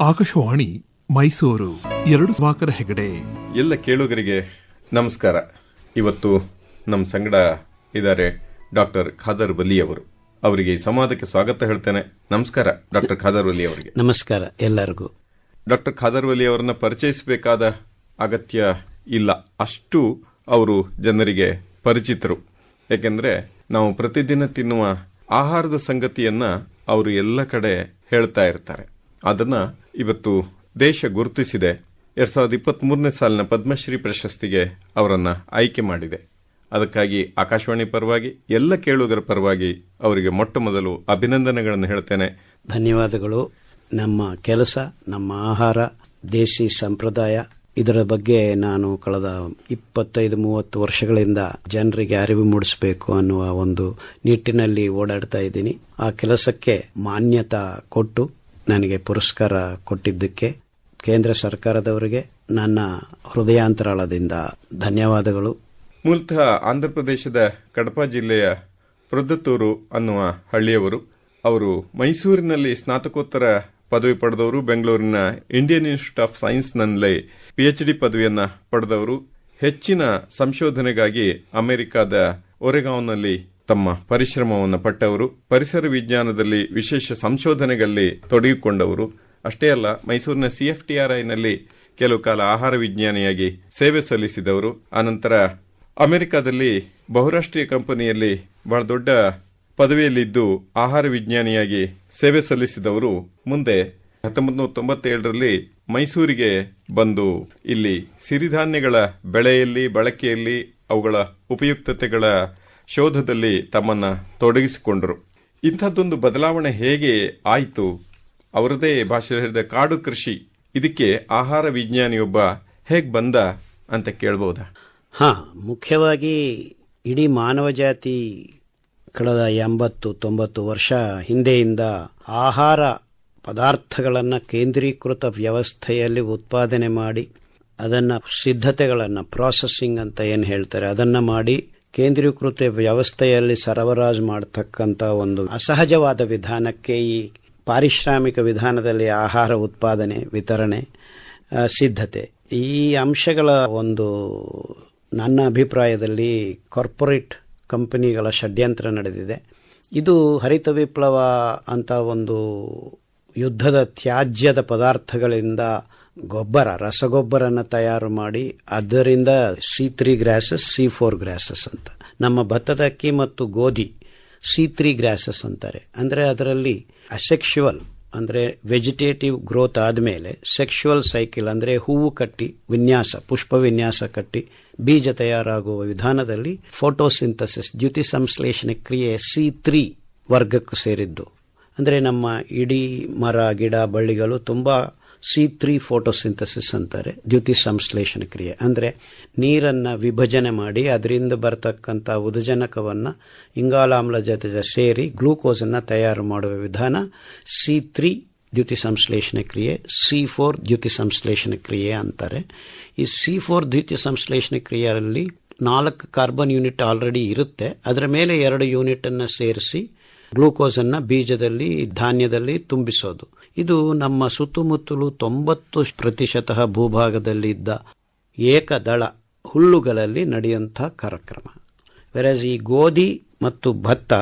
ಆಕಾಶವಾಣಿ ಮೈಸೂರು ಎರಡು ಸ್ವಾಕರ ಹೆಗಡೆ. ಎಲ್ಲ ಕೇಳುಗರಿಗೆ ನಮಸ್ಕಾರ. ಇವತ್ತು ನಮ್ಮ ಸಂಗಡ ಇದ್ದಾರೆ ಡಾಕ್ಟರ್ ಖಾದರ್ ಬಲಿ ಅವರು. ಅವರಿಗೆ ಈ ಸಂವಾದಕ್ಕೆ ಸ್ವಾಗತ ಹೇಳ್ತೇನೆ. ನಮಸ್ಕಾರ ಡಾಕ್ಟರ್ ಖಾದರ್ ವಲಿ ಅವರಿಗೆ. ನಮಸ್ಕಾರ ಎಲ್ಲರಿಗೂ. ಡಾಕ್ಟರ್ ಖಾದರ್ ವಲಿ ಅವರನ್ನ ಪರಿಚಯಿಸಬೇಕಾದ ಅಗತ್ಯ ಇಲ್ಲ. ಅಷ್ಟು ಅವರು ಜನರಿಗೆ ಪರಿಚಿತರು. ಯಾಕೆಂದ್ರೆ ನಾವು ಪ್ರತಿದಿನ ತಿನ್ನುವ ಆಹಾರದ ಸಂಗತಿಯನ್ನ ಅವರು ಎಲ್ಲ ಕಡೆ ಹೇಳ್ತಾ ಇರ್ತಾರೆ. ಅದನ್ನ ಇವತ್ತು ದೇಶ ಗುರುತಿಸಿದೆ. ಎರಡ್ ಸಾವಿರದ ಇಪ್ಪತ್ತ್ ಮೂರನೇ ಸಾಲಿನ ಪದ್ಮಶ್ರೀ ಪ್ರಶಸ್ತಿಗೆ ಅವರನ್ನು ಆಯ್ಕೆ ಮಾಡಿದೆ. ಅದಕ್ಕಾಗಿ ಆಕಾಶವಾಣಿ ಪರವಾಗಿ, ಎಲ್ಲ ಕೇಳುಗರ ಪರವಾಗಿ ಅವರಿಗೆ ಮೊಟ್ಟ ಮೊದಲು ಅಭಿನಂದನೆಗಳನ್ನು ಹೇಳ್ತೇನೆ. ಧನ್ಯವಾದಗಳು. ನಮ್ಮ ಕೆಲಸ, ನಮ್ಮ ಆಹಾರ ದೇಸಿ ಸಂಪ್ರದಾಯ, ಇದರ ಬಗ್ಗೆ ನಾನು ಕಳೆದ ಇಪ್ಪತ್ತೈದು, ಮೂವತ್ತು ವರ್ಷಗಳಿಂದ ಜನರಿಗೆ ಅರಿವು ಮೂಡಿಸಬೇಕು ಅನ್ನುವ ಒಂದು ನಿಟ್ಟಿನಲ್ಲಿ ಓಡಾಡ್ತಾ ಇದ್ದೀನಿ. ಆ ಕೆಲಸಕ್ಕೆ ಮಾನ್ಯತಾ ಕೊಟ್ಟು ನನಗೆ ಪುರಸ್ಕಾರ ಕೊಟ್ಟಿದ್ದಕ್ಕೆ ಕೇಂದ್ರ ಸರ್ಕಾರದವರಿಗೆ ನನ್ನ ಹೃದಯಾಂತರಾಳದಿಂದ ಧನ್ಯವಾದಗಳು. ಮೂಲತಃ ಆಂಧ್ರಪ್ರದೇಶದ ಕಡಪ ಜಿಲ್ಲೆಯ ಪ್ರೊದ್ದತ್ತೂರು ಅನ್ನುವ ಹಳ್ಳಿಯವರು, ಅವರು ಮೈಸೂರಿನಲ್ಲಿ ಸ್ನಾತಕೋತ್ತರ ಪದವಿ ಪಡೆದವರು, ಬೆಂಗಳೂರಿನ ಇಂಡಿಯನ್ ಇನ್ಸ್ಟಿಟ್ಯೂಟ್ ಆಫ್ ಸೈನ್ಸ್ನಲ್ಲಿ ಪಿಎಚ್ಡಿ ಪದವಿಯನ್ನು ಪಡೆದವರು. ಹೆಚ್ಚಿನ ಸಂಶೋಧನೆಗಾಗಿ ಅಮೆರಿಕದ ಒರೆಗಾಂವ್ನಲ್ಲಿ ತಮ್ಮ ಪರಿಶ್ರಮವನ್ನು ಪಟ್ಟವರು, ಪರಿಸರ ವಿಜ್ಞಾನದಲ್ಲಿ ವಿಶೇಷ ಸಂಶೋಧನೆಗಳಲ್ಲಿ ತೊಡಗಿಕೊಂಡವರು. ಅಷ್ಟೇ ಅಲ್ಲ, ಮೈಸೂರಿನ ಸಿಎಫ್ಟಿಆರ್ಐನಲ್ಲಿ ಕೆಲವು ಕಾಲ ಆಹಾರ ವಿಜ್ಞಾನಿಯಾಗಿ ಸೇವೆ ಸಲ್ಲಿಸಿದವರು. ಆನಂತರ ಅಮೆರಿಕದಲ್ಲಿ ಬಹುರಾಷ್ಟ್ರೀಯ ಕಂಪನಿಯಲ್ಲಿ ಬಹಳ ದೊಡ್ಡ ಪದವಿಯಲ್ಲಿದ್ದು ಆಹಾರ ವಿಜ್ಞಾನಿಯಾಗಿ ಸೇವೆ ಸಲ್ಲಿಸಿದವರು ಮುಂದೆ ಹತ್ತೊಂಬತ್ತು ನೂರ ತೊಂಬತ್ತೇಳರಲ್ಲಿ ಮೈಸೂರಿಗೆ ಬಂದು ಇಲ್ಲಿ ಸಿರಿಧಾನ್ಯಗಳ ಬೆಳೆಯಲ್ಲಿ, ಬಳಕೆಯಲ್ಲಿ ಅವುಗಳ ಉಪಯುಕ್ತತೆಗಳ ಶೋಧದಲ್ಲಿ ತಮ್ಮನ್ನ ತೊಡಗಿಸಿಕೊಂಡರು. ಇಂಥದ್ದೊಂದು ಬದಲಾವಣೆ ಹೇಗೆ ಆಯಿತು? ಅವರದೇ ಭಾಷೆ ಹೇಳಿದ ಕಾಡು ಕೃಷಿ, ಇದಕ್ಕೆ ಆಹಾರ ವಿಜ್ಞಾನಿಯೊಬ್ಬ ಹೇಗೆ ಬಂದ ಅಂತ ಕೇಳ್ಬೋದಾ? ಹಾ, ಮುಖ್ಯವಾಗಿ ಇಡೀ ಮಾನವ ಜಾತಿ ಕಳೆದ ಎಂಬತ್ತು, ತೊಂಬತ್ತು ವರ್ಷ ಹಿಂದೆಯಿಂದ ಆಹಾರ ಪದಾರ್ಥಗಳನ್ನು ಕೇಂದ್ರೀಕೃತ ವ್ಯವಸ್ಥೆಯಲ್ಲಿ ಉತ್ಪಾದನೆ ಮಾಡಿ, ಅದನ್ನು ಸಿದ್ಧತೆಗಳನ್ನು ಪ್ರಾಸೆಸಿಂಗ್ ಅಂತ ಏನು ಹೇಳ್ತಾರೆ, ಅದನ್ನು ಮಾಡಿ ಕೇಂದ್ರೀಕೃತ ವ್ಯವಸ್ಥೆಯಲ್ಲಿ ಸರಬರಾಜು ಮಾಡತಕ್ಕಂಥ ಒಂದು ಅಸಹಜವಾದ ವಿಧಾನಕ್ಕೆ ಈ ಪಾರಿಶ್ರಾಮಿಕ ವಿಧಾನದಲ್ಲಿ ಆಹಾರ ಉತ್ಪಾದನೆ, ವಿತರಣೆ ಸಿದ್ಧತೆ. ಈ ಅಂಶಗಳ ಒಂದು ನನ್ನ ಅಭಿಪ್ರಾಯದಲ್ಲಿ ಕಾರ್ಪೊರೇಟ್ ಕಂಪನಿಗಳ ಷಡ್ಯಂತ್ರ ನಡೆದಿದೆ. ಇದು ಹರಿತ ವಿಪ್ಲವ ಅಂತ ಒಂದು ಯುದ್ಧದ ತ್ಯಾಜ್ಯದ ಪದಾರ್ಥಗಳಿಂದ ಗೊಬ್ಬರ, ರಸಗೊಬ್ಬರನ ತಯಾರು ಮಾಡಿ ಅದರಿಂದ C three grasses C four grasses ಅಂತ. ನಮ್ಮ ಭತ್ತದ ಅಕ್ಕಿ ಮತ್ತು ಗೋಧಿ ಸಿ ತ್ರೀ ಗ್ರಾಸಸ್ ಅಂತಾರೆ. ಅಂದರೆ ಅದರಲ್ಲಿ ಅಸೆಕ್ಷುವಲ್ ಅಂದರೆ ವೆಜಿಟೇಟಿವ್ ಗ್ರೋತ್ ಆದಮೇಲೆ ಸೆಕ್ಷುವಲ್ ಸೈಕಲ್ ಅಂದರೆ ಹೂವು ಕಟ್ಟಿ, ವಿನ್ಯಾಸ, ಪುಷ್ಪ ವಿನ್ಯಾಸ ಕಟ್ಟಿ, ಬೀಜ ತಯಾರಾಗುವ ವಿಧಾನದಲ್ಲಿ ಫೋಟೋಸಿಂಥಸಿಸ್ ದ್ಯುತಿ ಸಂಶ್ಲೇಷಣೆ ಕ್ರಿಯೆ ಸಿ ತ್ರೀ ವರ್ಗಕ್ಕೂ ಸೇರಿದ್ದು. ಅಂದರೆ ನಮ್ಮ ಇಡೀ ಮರ, ಗಿಡ, ಬಳ್ಳಿಗಳು ತುಂಬ ಸಿ ತ್ರೀ ಫೋಟೋಸಿಂಥಸಿಸ್ ಅಂತಾರೆ, ದ್ಯುತಿ ಸಂಶ್ಲೇಷಣ ಕ್ರಿಯೆ. ಅಂದರೆ ನೀರನ್ನು ವಿಭಜನೆ ಮಾಡಿ ಅದರಿಂದ ಬರತಕ್ಕಂಥ ಉದಜನಕವನ್ನು ಇಂಗಾಲಾಮ್ಲ ಜೊತೆ ಸೇರಿ ಗ್ಲೂಕೋಸನ್ನು ತಯಾರು ಮಾಡುವ ವಿಧಾನ ಸಿ ತ್ರೀ ದ್ಯುತಿ ಸಂಶ್ಲೇಷಣೆ ಕ್ರಿಯೆ ಸಿ ಫೋರ್ ದ್ಯುತಿ ಸಂಶ್ಲೇಷಣೆ ಕ್ರಿಯೆ ಅಂತಾರೆ. ಈ ಸಿ ಫೋರ್ ದ್ಯುತಿ ಸಂಶ್ಲೇಷಣೆ ಕ್ರಿಯೆಯಲ್ಲಿ ನಾಲ್ಕು ಕಾರ್ಬನ್ ಯೂನಿಟ್ ಆಲ್ರೆಡಿ ಇರುತ್ತೆ. ಅದರ ಮೇಲೆ ಎರಡು ಯೂನಿಟನ್ನು ಸೇರಿಸಿ ಗ್ಲೂಕೋಸನ್ನು ಬೀಜದಲ್ಲಿ, ಧಾನ್ಯದಲ್ಲಿ ತುಂಬಿಸೋದು. ಇದು ನಮ್ಮ ಸುತ್ತಮುತ್ತಲು ತೊಂಬತ್ತು ಪ್ರತಿಶತ ಭೂಭಾಗದಲ್ಲಿದ್ದ ಏಕದಳ ಹುಲ್ಲುಗಳಲ್ಲಿ ನಡೆಯುವಂಥ ಕಾರ್ಯಕ್ರಮ. ವೆರಸ್ ಈ ಗೋಧಿ ಮತ್ತು ಭತ್ತ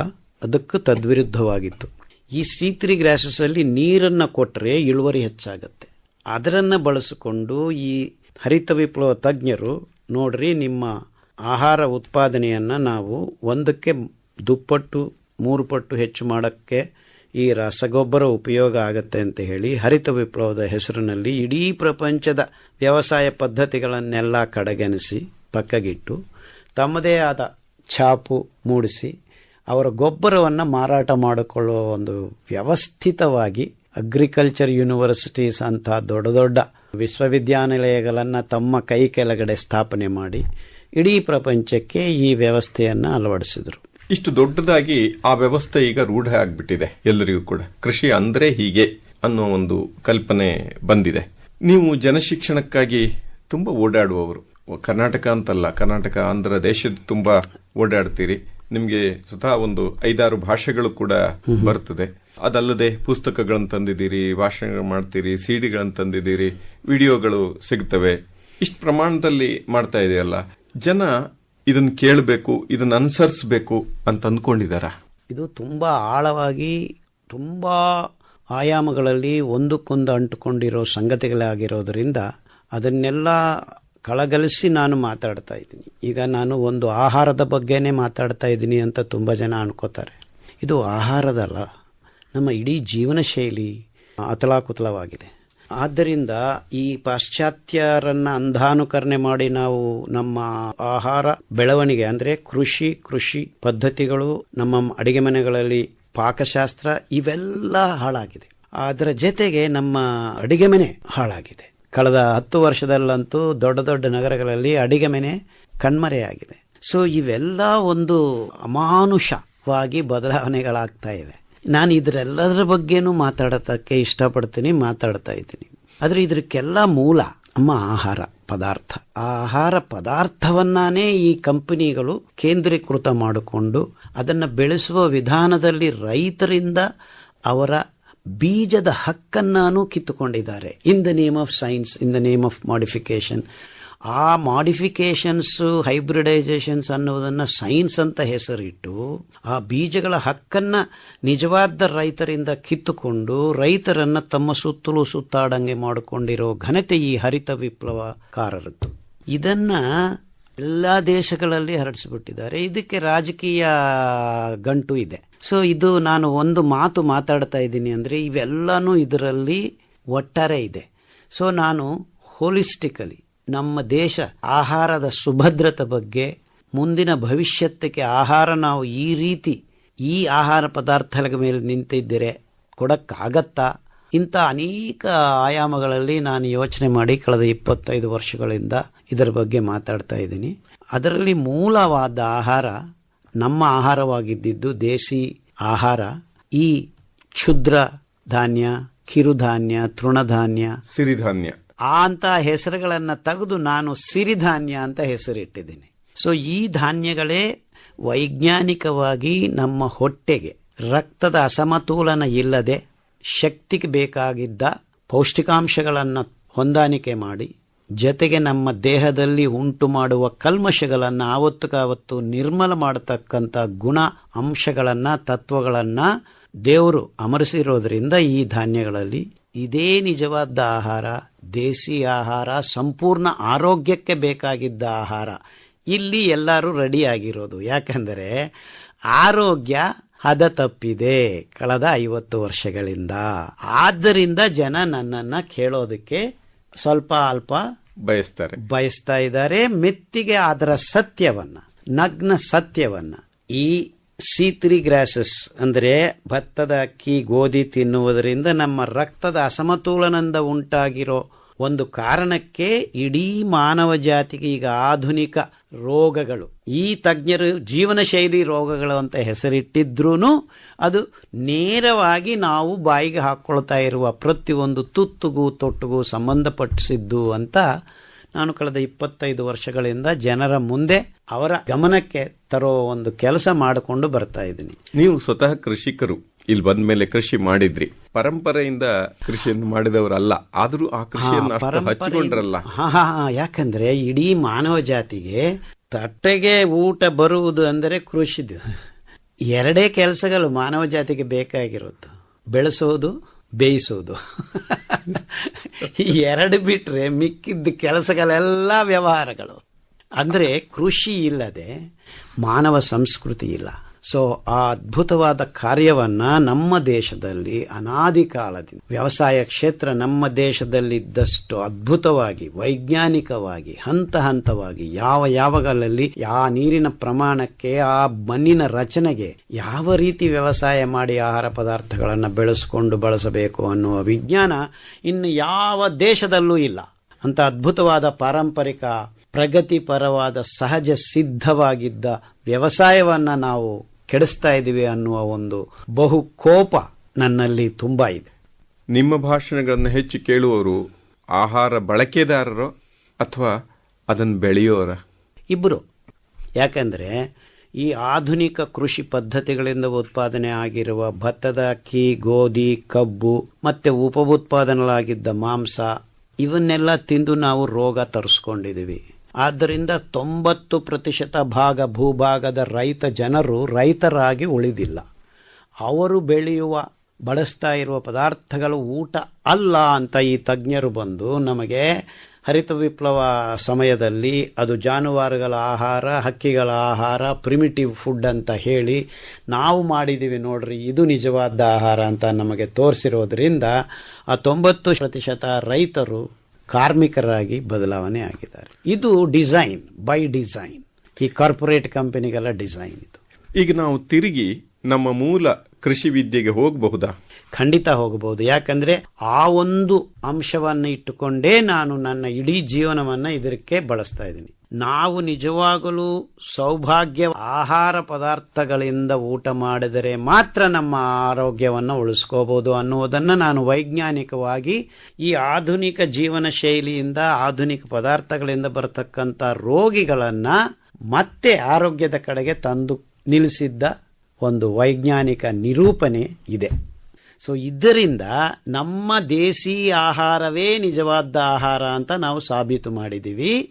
ಅದಕ್ಕೆ ತದ್ವಿರುದ್ಧವಾಗಿತ್ತು. ಈ ಸೀತ್ರಿ ತ್ರೀ ಗ್ರಾಸಸ್ಸಲ್ಲಿ ನೀರನ್ನು ಕೊಟ್ಟರೆ ಇಳುವರಿ ಹೆಚ್ಚಾಗತ್ತೆ. ಅದರನ್ನು ಬಳಸಿಕೊಂಡು ಈ ಹರಿತ ವಿಪ್ಲವ ತಜ್ಞರು ನೋಡ್ರಿ ನಿಮ್ಮ ಆಹಾರ ಉತ್ಪಾದನೆಯನ್ನು ನಾವು ಒಂದಕ್ಕೆ ದುಪ್ಪಟ್ಟು, ಮೂರು ಪಟ್ಟು ಹೆಚ್ಚು ಮಾಡೋಕ್ಕೆ ಈ ರಸಗೊಬ್ಬರ ಉಪಯೋಗ ಆಗತ್ತೆ ಅಂತ ಹೇಳಿ ಹರಿತ ವಿಪ್ಲವದ ಹೆಸರಿನಲ್ಲಿ ಇಡೀ ಪ್ರಪಂಚದ ವ್ಯವಸಾಯ ಪದ್ಧತಿಗಳನ್ನೆಲ್ಲ ಕಡೆಗಣಿಸಿ, ಪಕ್ಕಗಿಟ್ಟು, ತಮ್ಮದೇ ಆದ ಛಾಪು ಮೂಡಿಸಿ, ಅವರ ಗೊಬ್ಬರವನ್ನು ಮಾರಾಟ ಮಾಡಿಕೊಳ್ಳುವ ಒಂದು ವ್ಯವಸ್ಥಿತವಾಗಿ ಅಗ್ರಿಕಲ್ಚರ್ ಯೂನಿವರ್ಸಿಟೀಸ್ ಅಂತ ದೊಡ್ಡ ದೊಡ್ಡ ವಿಶ್ವವಿದ್ಯಾನಿಲಯಗಳನ್ನು ತಮ್ಮ ಕೈ ಕೆಳಗಡೆ ಸ್ಥಾಪನೆ ಮಾಡಿ ಇಡೀ ಪ್ರಪಂಚಕ್ಕೆ ಈ ವ್ಯವಸ್ಥೆಯನ್ನು ಅಳವಡಿಸಿದರು. ಇಷ್ಟು ದೊಡ್ಡದಾಗಿ ಆ ವ್ಯವಸ್ಥೆ ಈಗ ರೂಢ ಆಗ್ಬಿಟ್ಟಿದೆ ಎಲ್ಲರಿಗೂ ಕೂಡ. ಕೃಷಿ ಅಂದ್ರೆ ಹೀಗೆ ಅನ್ನೋ ಒಂದು ಕಲ್ಪನೆ ಬಂದಿದೆ. ನೀವು ಜನಶಿಕ್ಷಣಕ್ಕಾಗಿ ತುಂಬಾ ಓಡಾಡುವವರು. ಕರ್ನಾಟಕ ಅಂತಲ್ಲ ಕರ್ನಾಟಕ ಆಂಧ್ರ ದೇಶದ ತುಂಬಾ ಓಡಾಡ್ತೀರಿ. ನಿಮಗೆ ಸ್ವತಃ ಒಂದು ಐದಾರು ಭಾಷೆಗಳು ಕೂಡ ಬರ್ತದೆ. ಅದಲ್ಲದೆ ಪುಸ್ತಕಗಳನ್ನು ತಂದಿದ್ದೀರಿ ಭಾಷಣಗಳು ಮಾಡ್ತೀರಿ ಸಿಡಿಗಳನ್ನು ತಂದಿದ್ದೀರಿ ವಿಡಿಯೋಗಳು ಸಿಗ್ತವೆ. ಇಷ್ಟು ಪ್ರಮಾಣದಲ್ಲಿ ಮಾಡ್ತಾ ಇದೆಯಲ್ಲ. ಜನ ಇದನ್ನ ಕೇಳಬೇಕು ಇದನ್ನು ಅನುಸರಿಸಬೇಕು ಅಂತ ಅಂದ್ಕೊಂಡಿದ್ದಾರೆ ಇದು ತುಂಬ ಆಳವಾಗಿ, ತುಂಬ ಆಯಾಮಗಳಲ್ಲಿ ಒಂದಕ್ಕೊಂದು ಅಂಟುಕೊಂಡಿರೋ ಸಂಗತಿಗಳಾಗಿರೋದ್ರಿಂದ ಅದನ್ನೆಲ್ಲ ಕಳಗಲಿಸಿ ನಾನು ಮಾತಾಡ್ತಾ ಇದ್ದೀನಿ. ಈಗ ನಾನು ಒಂದು ಆಹಾರದ ಬಗ್ಗೆನೇ ಮಾತಾಡ್ತಾ ಇದ್ದೀನಿ ಅಂತ ತುಂಬ ಜನ ಅನ್ಕೋತಾರೆ. ಇದು ಆಹಾರದಲ್ಲ, ನಮ್ಮ ಇಡೀ ಜೀವನ ಶೈಲಿ ಅತಲಾಕುತಲವಾಗಿದೆ. ಆದ್ದರಿಂದ ಈ ಪಾಶ್ಚಾತ್ಯರನ್ನ ಅಂಧಾನುಕರಣೆ ಮಾಡಿ ನಾವು ನಮ್ಮ ಆಹಾರ ಬೆಳವಣಿಗೆ, ಅಂದ್ರೆ ಕೃಷಿ ಕೃಷಿ ಪದ್ಧತಿಗಳು, ನಮ್ಮ ಅಡಿಗೆ ಮನೆಗಳಲ್ಲಿ ಪಾಕಶಾಸ್ತ್ರ, ಇವೆಲ್ಲ ಹಾಳಾಗಿದೆ. ಅದರ ಜೊತೆಗೆ ನಮ್ಮ ಅಡಿಗೆ ಮನೆ ಹಾಳಾಗಿದೆ. ಕಳೆದ ಹತ್ತು ವರ್ಷದಲ್ಲಂತೂ ದೊಡ್ಡ ದೊಡ್ಡ ನಗರಗಳಲ್ಲಿ ಅಡಿಗೆ ಮನೆ ಕಣ್ಮರೆಯಾಗಿದೆ. ಸೊ ಇವೆಲ್ಲ ಒಂದು ಅಮಾನುಷವಾಗಿ ಬದಲಾವಣೆಗಳಾಗ್ತಾ ಇವೆ. ನಾನು ಇದರೆಲ್ಲದರ ಬಗ್ಗೆನೂ ಮಾತಾಡತಕ್ಕೆ ಇಷ್ಟಪಡ್ತೀನಿ, ಮಾತಾಡ್ತಾ ಇದ್ದೀನಿ. ಆದರೆ ಇದಕ್ಕೆಲ್ಲ ಮೂಲ ನಮ್ಮ ಆಹಾರ ಪದಾರ್ಥ. ಆಹಾರ ಪದಾರ್ಥವನ್ನಾನೇ ಈ ಕಂಪನಿಗಳು ಕೇಂದ್ರೀಕೃತ ಮಾಡಿಕೊಂಡು ಅದನ್ನು ಬೆಳೆಸುವ ವಿಧಾನದಲ್ಲಿ ರೈತರಿಂದ ಅವರ ಬೀಜದ ಹಕ್ಕನ್ನು ಕಿತ್ತುಕೊಂಡಿದ್ದಾರೆ. In the name of science in the name of modification ಆ ಮಾಡಿಫಿಕೇಶನ್ಸ್ ಹೈಬ್ರಿಡೈಸೇಷನ್ಸ್ ಅನ್ನೋದನ್ನ ಸೈನ್ಸ್ ಅಂತ ಹೆಸರಿಟ್ಟು, ಆ ಬೀಜಗಳ ಹಕ್ಕನ್ನ ನಿಜವಾದ ರೈತರಿಂದ ಕಿತ್ತುಕೊಂಡು ರೈತರನ್ನ ತಮ್ಮ ಸುತ್ತಲೂ ಸುತ್ತಾಡಂಗೆ ಮಾಡಿಕೊಂಡಿರೋ ಘನತೆ ಈ ಹರಿತ ವಿಪ್ಲವಕಾರರದ್ದು. ಇದನ್ನ ಎಲ್ಲ ದೇಶಗಳಲ್ಲಿ ಹರಡಿಸಿಬಿಟ್ಟಿದ್ದಾರೆ. ಇದಕ್ಕೆ ರಾಜಕೀಯ ಗಂಟು ಇದೆ. ಸೊ ಇದು ನಾನು ಒಂದು ಮಾತು ಮಾತಾಡ್ತಾ ಇದ್ದೀನಿ ಅಂದರೆ ಇವೆಲ್ಲನೂ ಇದರಲ್ಲಿ ಒಟ್ಟಾರೆ ಇದೆ. ಸೊ ನಾನು ಹೋಲಿಸ್ಟಿಕಲಿ ನಮ್ಮ ದೇಶ ಆಹಾರದ ಸುಭದ್ರತೆ ಬಗ್ಗೆ ಮುಂದಿನ ಭವಿಷ್ಯಕ್ಕೆ ಆಹಾರ ನಾವು ಈ ರೀತಿ, ಈ ಆಹಾರ ಪದಾರ್ಥಗಳ ಮೇಲೆ ನಿಂತಿದ್ದರೆ ಕೊಡಕ್ಕಾಗತ್ತಾ? ಇಂಥ ಅನೇಕ ಆಯಾಮಗಳಲ್ಲಿ ನಾನು ಯೋಚನೆ ಮಾಡಿ ಕಳೆದ ಇಪ್ಪತ್ತೈದು ವರ್ಷಗಳಿಂದ ಇದರ ಬಗ್ಗೆ ಮಾತಾಡ್ತಾ ಇದ್ದೀನಿ. ಅದರಲ್ಲಿ ಮೂಲವಾದ ಆಹಾರ ನಮ್ಮ ಆಹಾರವಾಗಿದ್ದಿದ್ದು ದೇಸಿ ಆಹಾರ. ಈ ಕ್ಷುದ್ರ ಧಾನ್ಯ, ಕಿರುಧಾನ್ಯ, ತೃಣಧಾನ್ಯ, ಸಿರಿಧಾನ್ಯ. ಆ ಅಂತ ಹೆಸರುಗಳನ್ನು ತೆಗೆದು ನಾನು ಸಿರಿಧಾನ್ಯ ಅಂತ ಹೆಸರಿಟ್ಟಿದ್ದೀನಿ. ಸೊ ಈ ಧಾನ್ಯಗಳೇ ವೈಜ್ಞಾನಿಕವಾಗಿ ನಮ್ಮ ಹೊಟ್ಟೆಗೆ, ರಕ್ತದ ಅಸಮತೋಲನ ಇಲ್ಲದೆ ಶಕ್ತಿಗೆ ಬೇಕಾಗಿದ್ದ ಪೌಷ್ಟಿಕಾಂಶಗಳನ್ನು ಹೊಂದಾಣಿಕೆ ಮಾಡಿ, ಜೊತೆಗೆ ನಮ್ಮ ದೇಹದಲ್ಲಿ ಉಂಟು ಮಾಡುವ ಕಲ್ಮಶಗಳನ್ನು ಆವತ್ತುಕಾವತ್ತು ನಿರ್ಮಲ ಮಾಡತಕ್ಕಂಥ ಗುಣ ಅಂಶಗಳನ್ನು, ತತ್ವಗಳನ್ನು ದೇವರು ಅಮರಿಸಿರೋದ್ರಿಂದ ಈ ಧಾನ್ಯಗಳಲ್ಲಿ ಇದೇ ನಿಜವಾದ ಆಹಾರ ದೇಸಿ ಆಹಾರ ಸಂಪೂರ್ಣ ಆರೋಗ್ಯಕ್ಕೆ ಬೇಕಾಗಿದ್ದ ಆಹಾರ. ಇಲ್ಲಿ ಎಲ್ಲರೂ ರೆಡಿಯಾಗಿರೋದು ಯಾಕಂದರೆ ಆರೋಗ್ಯ ಹದ ತಪ್ಪಿದೆ ಕಳೆದ ಐವತ್ತು ವರ್ಷಗಳಿಂದ. ಆದ್ದರಿಂದ ಜನ ನನ್ನನ್ನು ಕೇಳೋದಕ್ಕೆ ಸ್ವಲ್ಪ ಅಲ್ಪ ಬಯಸ್ತಾರೆ. ಬಯಸ್ತಾ ಇದ್ದಾರೆ. ಮೆತ್ತಿಗೆ ಅದರ ಸತ್ಯವನ್ನ ನಗ್ನ ಸತ್ಯವನ್ನ ಈ ಸಿ ತ್ರೀ ಗ್ರಾಸಸ್ ಅಂದರೆ ಭತ್ತದ ಅಕ್ಕಿ, ಗೋಧಿ ತಿನ್ನುವುದರಿಂದ ನಮ್ಮ ರಕ್ತದ ಅಸಮತೋಲನದಿಂದ ಉಂಟಾಗಿರೋ ಒಂದು ಕಾರಣಕ್ಕೆ ಇಡೀ ಮಾನವ ಜಾತಿಗೆ ಈಗ ಆಧುನಿಕ ರೋಗಗಳು. ಈ ತಜ್ಞರು ಜೀವನ ಶೈಲಿ ರೋಗಗಳು ಅಂತ ಹೆಸರಿಟ್ಟಿದ್ರೂ ಅದು ನೇರವಾಗಿ ನಾವು ಬಾಯಿಗೆ ಹಾಕ್ಕೊಳ್ತಾ ಇರುವ ಪ್ರತಿಯೊಂದು ತುತ್ತುಗೂ ತೊಟ್ಟುಗೂ ಸಂಬಂಧಪಟ್ಟಿಸಿದ್ದು ಅಂತ ನಾನು ಕಳೆದ ಇಪ್ಪತ್ತೈದು ವರ್ಷಗಳಿಂದ ಜನರ ಮುಂದೆ ಅವರ ಗಮನಕ್ಕೆ ತರೋ ಒಂದು ಕೆಲಸ ಮಾಡಿಕೊಂಡು ಬರ್ತಾ ಇದ್ದೀನಿ. ನೀವು ಸ್ವತಃ ಕೃಷಿಕರು. ಇಲ್ಲಿ ಬಂದ ಮೇಲೆ ಕೃಷಿ ಮಾಡಿದ್ರಿ. ಪರಂಪರೆಯಿಂದ ಕೃಷಿಯನ್ನು ಮಾಡಿದವರಲ್ಲ ಆದರೂ ಆ ಕೃಷಿಯನ್ನು ಹಚ್ಚಿಕೊಂಡ್ರಲ್ಲ. ಹಾ ಹಾ ಹಾ, ಯಾಕಂದ್ರೆ ಇಡೀ ಮಾನವ ಜಾತಿಗೆ ತಟ್ಟೆಗೆ ಊಟ ಬರುವುದು ಅಂದರೆ ಕೃಷಿ ಎರಡೇ ಕೆಲಸಗಳು ಮಾನವ ಜಾತಿಗೆ ಬೇಕಾಗಿರೋದು. ಬೆಳೆಸೋದು ಬೇಯಿಸೋದು. ಈ ಎರಡು ಬಿಟ್ರೆ ಮಿಕ್ಕಿದ್ದ ಕೆಲಸಗಳೆಲ್ಲ ವ್ಯವಹಾರಗಳು. ಅಂದ್ರೆ ಕೃಷಿ ಇಲ್ಲದೆ ಮಾನವ ಸಂಸ್ಕೃತಿ ಇಲ್ಲ. ಸೊ ಆ ಅದ್ಭುತವಾದ ಕಾರ್ಯವನ್ನ ನಮ್ಮ ದೇಶದಲ್ಲಿ ಅನಾದಿ ಕಾಲದಿಂದ ವ್ಯವಸಾಯ ಕ್ಷೇತ್ರ ನಮ್ಮ ದೇಶದಲ್ಲಿದ್ದಷ್ಟು ಅದ್ಭುತವಾಗಿ, ವೈಜ್ಞಾನಿಕವಾಗಿ, ಹಂತ ಹಂತವಾಗಿ, ಯಾವ ಯಾವಗಳಲ್ಲಿ ಆ ನೀರಿನ ಪ್ರಮಾಣಕ್ಕೆ, ಆ ಮಣ್ಣಿನ ರಚನೆಗೆ ಯಾವ ರೀತಿ ವ್ಯವಸಾಯ ಮಾಡಿ ಆಹಾರ ಪದಾರ್ಥಗಳನ್ನು ಬೆಳೆಸಿಕೊಂಡು ಬಳಸಬೇಕು ಅನ್ನುವ ವಿಜ್ಞಾನ ಇನ್ನು ಯಾವ ದೇಶದಲ್ಲೂ ಇಲ್ಲ. ಅಂತ ಅದ್ಭುತವಾದ ಪಾರಂಪರಿಕ ಪ್ರಗತಿಪರವಾದ ಸಹಜ ಸಿದ್ಧವಾಗಿದ್ದ ವ್ಯವಸಾಯವನ್ನು ನಾವು ಕೆಡಿಸ್ತಾ ಇದ್ದೀವಿ ಅನ್ನುವ ಒಂದು ಬಹು ಕೋಪ ನನ್ನಲ್ಲಿ ತುಂಬಾ ಇದೆ. ನಿಮ್ಮ ಭಾಷಣಗಳನ್ನು ಹೆಚ್ಚು ಕೇಳುವವರು ಆಹಾರ ಬಳಕೆದಾರರು ಅಥವಾ ಅದನ್ನು ಬೆಳೆಯೋರ? ಇಬ್ಬರು ಯಾಕಂದರೆ ಈ ಆಧುನಿಕ ಕೃಷಿ ಪದ್ಧತಿಗಳಿಂದ ಉತ್ಪಾದನೆ ಆಗಿರುವ ಭತ್ತದ ಅಕ್ಕಿ ಗೋಧಿ ಕಬ್ಬು ಮತ್ತು ಉಪ ಉತ್ಪಾದನೆಗಳಾಗಿದ್ದ ಮಾಂಸ ಇವನ್ನೆಲ್ಲ ತಿಂದು ನಾವು ರೋಗ ತರಿಸ್ಕೊಂಡಿದ್ದೀವಿ. ಆದ್ದರಿಂದ ತೊಂಬತ್ತು ಪ್ರತಿಶತ ಭಾಗ ಭೂಭಾಗದ ರೈತ ಜನರು ರೈತರಾಗಿ ಉಳಿದಿಲ್ಲ. ಅವರು ಬೆಳೆಯುವ, ಬಳಸ್ತಾ ಇರುವ ಪದಾರ್ಥಗಳು ಊಟ ಅಲ್ಲ ಅಂತ ಈ ತಜ್ಞರು ಬಂದು ನಮಗೆ ಹರಿತ ವಿಪ್ಲವ ಸಮಯದಲ್ಲಿ ಅದು ಜಾನುವಾರುಗಳ ಆಹಾರ, ಹಕ್ಕಿಗಳ ಆಹಾರ ಪ್ರಿಮಿಟಿವ್ ಫುಡ್ ಅಂತ ಹೇಳಿ ನಾವು ಮಾಡಿದ್ದೀವಿ ನೋಡ್ರಿ, ಇದು ನಿಜವಾದ ಆಹಾರ ಅಂತ ನಮಗೆ ತೋರಿಸಿರೋದ್ರಿಂದ ಆ ತೊಂಬತ್ತು ಪ್ರತಿಶತ ರೈತರು ಕಾರ್ಮಿಕರಾಗಿ ಬದಲಾವಣೆ ಆಗಿದ್ದಾರೆ. ಇದು ಡಿಸೈನ್ ಬೈ ಡಿಸೈನ್. ಈ ಕಾರ್ಪೊರೇಟ್ ಕಂಪನಿಗಳ ಡಿಸೈನ್ ಇದು. ಈಗ ನಾವು ತಿರುಗಿ ನಮ್ಮ ಮೂಲ ಕೃಷಿ ವಿದ್ಯೆಗೆ ಹೋಗಬಹುದಾ? ಖಂಡಿತ ಹೋಗಬಹುದು. ಯಾಕಂದ್ರೆ ಆ ಒಂದು ಅಂಶವನ್ನು ಇಟ್ಟುಕೊಂಡೇ ನಾನು ನನ್ನ ಇಡೀ ಜೀವನವನ್ನ ಇದಕ್ಕೆ ಬಳಸ್ತಾ ಇದ್ದೀನಿ. ನಾವು ನಿಜವಾಗಲೂ ಸೌಭಾಗ್ಯ ಆಹಾರ ಪದಾರ್ಥಗಳಿಂದ ಊಟ ಮಾಡಿದರೆ ಮಾತ್ರ ನಮ್ಮ ಆರೋಗ್ಯವನ್ನು ಉಳಿಸ್ಕೋಬಹುದು ಅನ್ನುವುದನ್ನು ನಾನು ವೈಜ್ಞಾನಿಕವಾಗಿ ಈ ಆಧುನಿಕ ಜೀವನ ಶೈಲಿಯಿಂದ, ಆಧುನಿಕ ಪದಾರ್ಥಗಳಿಂದ ಬರತಕ್ಕಂಥ ರೋಗಿಗಳನ್ನು ಮತ್ತೆ ಆರೋಗ್ಯದ ಕಡೆಗೆ ತಂದು ನಿಲ್ಲಿಸಿದ್ದ ಒಂದು ವೈಜ್ಞಾನಿಕ ನಿರೂಪಣೆ ಇದೆ. ಸೊ ಇದರಿಂದ ನಮ್ಮ ದೇಸಿ ಆಹಾರವೇ ನಿಜವಾದ ಆಹಾರ ಅಂತ ನಾವು ಸಾಬೀತು ಮಾಡಿದ್ದೀವಿ.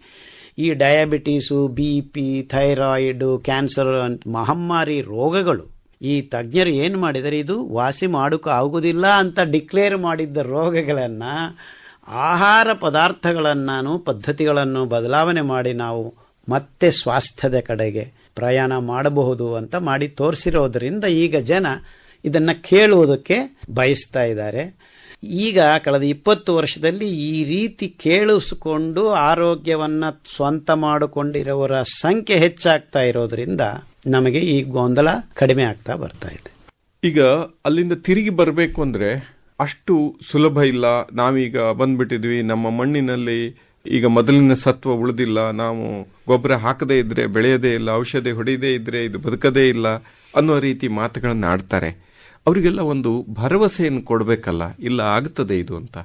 ಈ diabetes, B P, thyroid, cancer ಮಹಮ್ಮಾರಿ ರೋಗಗಳು. ಈ ತಜ್ಞರು ಏನು ಮಾಡಿದರೆ ಇದು ವಾಸಿ ಮಾಡೋಕೆ ಆಗುವುದಿಲ್ಲ ಅಂತ ಡಿಕ್ಲೇರ್ ಮಾಡಿದ್ದ ರೋಗಗಳನ್ನು ಆಹಾರ ಪದಾರ್ಥಗಳನ್ನು ಪದ್ಧತಿಗಳನ್ನು ಬದಲಾವಣೆ ಮಾಡಿ ನಾವು ಮತ್ತೆ ಸ್ವಾಸ್ಥ್ಯದ ಕಡೆಗೆ ಪ್ರಯಾಣ ಮಾಡಬಹುದು ಅಂತ ಮಾಡಿ ತೋರಿಸಿರೋದ್ರಿಂದ ಈಗ ಜನ ಇದನ್ನು ಕೇಳುವುದಕ್ಕೆ ಬಯಸ್ತಾ ಇದ್ದಾರೆ. ಈಗ ಕಳೆದ ಇಪ್ಪತ್ತು ವರ್ಷದಲ್ಲಿ ಈ ರೀತಿ ಕೇಳಿಸಿಕೊಂಡು ಆರೋಗ್ಯವನ್ನು ಸ್ವಂತ ಮಾಡಿಕೊಂಡಿರೋರ ಸಂಖ್ಯೆ ಹೆಚ್ಚಾಗ್ತಾ ಇರೋದ್ರಿಂದ ನಮಗೆ ಈ ಗೊಂದಲ ಕಡಿಮೆ ಆಗ್ತಾ ಬರ್ತಾ ಇದೆ. ಈಗ ಅಲ್ಲಿಂದ ತಿರುಗಿ ಬರಬೇಕು ಅಂದ್ರೆ ಅಷ್ಟು ಸುಲಭ ಇಲ್ಲ. ನಾವೀಗ ಬಂದ್ಬಿಟ್ಟಿದ್ವಿ. ನಮ್ಮ ಮಣ್ಣಿನಲ್ಲಿ ಈಗ ಮೊದಲಿನ ಸತ್ವ ಉಳಿದಿಲ್ಲ. ನಾವು ಗೊಬ್ಬರ ಹಾಕದೇ ಇದ್ರೆ, ಬೆಳೆಯದೇ ಇಲ್ಲ, ಔಷಧಿ ಹೊಡೆಯದೇ ಇದ್ರೆ, ಇದು ಬದುಕದೇ ಇಲ್ಲ ಅನ್ನೋ ರೀತಿ ಮಾತುಗಳನ್ನು ಆಡ್ತಾರೆ ಅವರಿಗೆಲ್ಲ ಒಂದು ಭರವಸೆಯನ್ನು ಕೊಡಬೇಕಲ್ಲ, ಇಲ್ಲ ಆಗ್ತದೆ ಇದು ಅಂತ?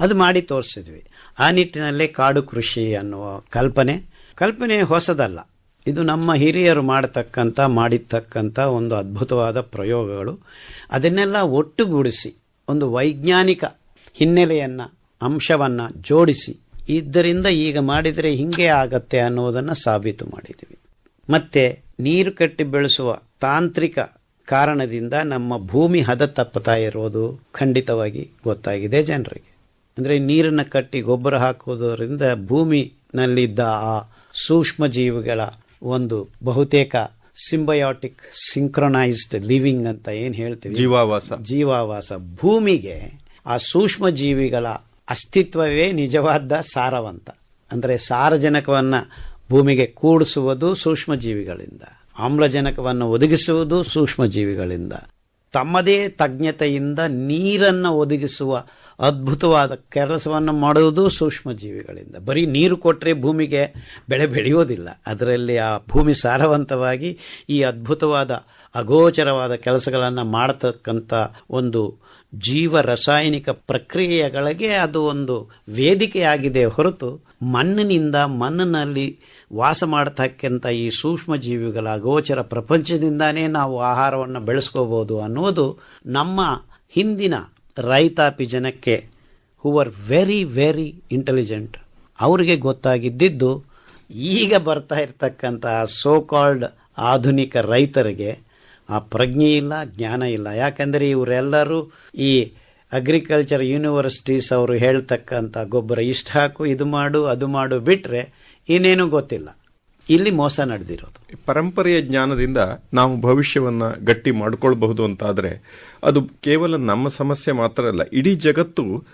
ಅದು ಮಾಡಿ ತೋರಿಸಿದ್ವಿ. ಆ ನಿಟ್ಟಿನಲ್ಲೇ ಕಾಡು ಕೃಷಿ ಅನ್ನುವ ಕಲ್ಪನೆ. ಕಲ್ಪನೆ ಹೊಸದಲ್ಲ. ಇದು ನಮ್ಮ ಹಿರಿಯರು ಮಾಡತಕ್ಕಂಥ ಮಾಡಿರ್ತಕ್ಕಂಥ ಒಂದು ಅದ್ಭುತವಾದ ಪ್ರಯೋಗಗಳು. ಅದನ್ನೆಲ್ಲ ಒಟ್ಟುಗೂಡಿಸಿ, ಒಂದು ವೈಜ್ಞಾನಿಕ ಹಿನ್ನೆಲೆಯನ್ನು, ಅಂಶವನ್ನು ಜೋಡಿಸಿ ಇದರಿಂದ ಈಗ ಮಾಡಿದರೆ ಹಿಂಗೆ ಆಗತ್ತೆ ಅನ್ನೋದನ್ನು ಸಾಬೀತು ಮಾಡಿದ್ದೀವಿ. ಮತ್ತೆ ನೀರು ಕಟ್ಟಿ ಬೆಳೆಸುವ ತಾಂತ್ರಿಕ ಕಾರಣದಿಂದ ನಮ್ಮ ಭೂಮಿ ಹದ ತಪ್ಪುತ್ತಾ ಇರೋದು ಖಂಡಿತವಾಗಿ ಗೊತ್ತಾಗಿದೆ ಜನರಿಗೆ. ಅಂದರೆ ನೀರನ್ನು ಕಟ್ಟಿ ಗೊಬ್ಬರ ಹಾಕುವುದರಿಂದ ಭೂಮಿನಲ್ಲಿದ್ದ ಆ ಸೂಕ್ಷ್ಮ ಜೀವಿಗಳ ಒಂದು ಬಹುತೇಕ ಸಿಂಬಯೋಟಿಕ್ ಸಿಂಕ್ರೊನೈಸ್ಡ್ ಲಿವಿಂಗ್ ಅಂತ ಏನು ಹೇಳ್ತೀವಿ? ಜೀವಾವಾಸ. ಜೀವಾವಾಸ. ಭೂಮಿಗೆ ಆ ಸೂಕ್ಷ್ಮ ಜೀವಿಗಳ ಅಸ್ತಿತ್ವವೇ ನಿಜವಾದ ಸಾರವಂತ. ಅಂದರೆ ಸಾರಜನಕವನ್ನು ಭೂಮಿಗೆ ಕೂಡಿಸುವುದು ಸೂಕ್ಷ್ಮ ಜೀವಿಗಳಿಂದ ಆಮ್ಲಜನಕವನ್ನು ಒದಗಿಸುವುದು ಸೂಕ್ಷ್ಮ ಜೀವಿಗಳಿಂದ ತಮ್ಮದೇ ತಜ್ಞತೆಯಿಂದ ನೀರನ್ನು ಒದಗಿಸುವ ಅದ್ಭುತವಾದ ಕೆಲಸವನ್ನು ಮಾಡುವುದು ಸೂಕ್ಷ್ಮ ಜೀವಿಗಳಿಂದ ಬರೀ ನೀರು ಕೊಟ್ಟರೆ ಭೂಮಿಗೆ ಬೆಳೆ ಬೆಳೆಯೋದಿಲ್ಲ. ಅದರಲ್ಲಿ ಆ ಭೂಮಿ ಸಾರವಂತವಾಗಿ ಈ ಅದ್ಭುತವಾದ, ಅಗೋಚರವಾದ ಕೆಲಸಗಳನ್ನು ಮಾಡತಕ್ಕಂಥ ಒಂದು ಜೀವ ರಾಸಾಯನಿಕ ಪ್ರಕ್ರಿಯೆಗಳಿಗೆ ಅದು ಒಂದು ವೇದಿಕೆಯಾಗಿದೆ ಹೊರತು ಮಣ್ಣಿನಿಂದ ಮಣ್ಣಿನಲ್ಲಿ ವಾಸ ಮಾಡತಕ್ಕಂಥ ಈ ಸೂಕ್ಷ್ಮ ಜೀವಿಗಳ ಅಗೋಚರ ಪ್ರಪಂಚದಿಂದಾನೇ ನಾವು ಆಹಾರವನ್ನು ಬೆಳೆಸ್ಕೋಬೋದು ಅನ್ನೋದು ನಮ್ಮ ಹಿಂದಿನ ರೈತಾಪಿ ಜನಕ್ಕೆ who are very very intelligent ಅವರಿಗೆ ಗೊತ್ತಾಗಿದ್ದಿದ್ದು, ಈಗ ಬರ್ತಾ ಇರತಕ್ಕಂಥ ಸೋ ಕಾಲ್ಡ್ ಆಧುನಿಕ ರೈತರಿಗೆ ಆ ಪ್ರಜ್ಞೆ ಇಲ್ಲ, ಜ್ಞಾನ ಇಲ್ಲ. ಯಾಕಂದರೆ ಇವರೆಲ್ಲರೂ ಈ ಅಗ್ರಿಕಲ್ಚರ್ ಯೂನಿವರ್ಸಿಟೀಸ್ ಅವರು ಹೇಳ್ತಕ್ಕಂಥ ಗೊಬ್ಬರ ಇಷ್ಟು ಹಾಕು, ಇದು ಮಾಡು, ಅದು ಮಾಡು ಬಿಟ್ಟರೆ ಇನ್ನೇನು ಗೊತ್ತಿಲ್ಲ. ಇಲ್ಲಿ ಮೋಸ ನಡೆದಿರೋದು. ಪರಂಪರೆಯ ಜ್ಞಾನದಿಂದ ನಾವು ಭವಿಷ್ಯವನ್ನು ಗಟ್ಟಿ ಮಾಡಿಕೊಳ್ಬಹುದು ಅಂತಾದರೆ ಅದು ಕೇವಲ ನಮ್ಮ ಸಮಸ್ಯೆ ಮಾತ್ರ ಅಲ್ಲ ಇಡೀ ಜಗತ್ತು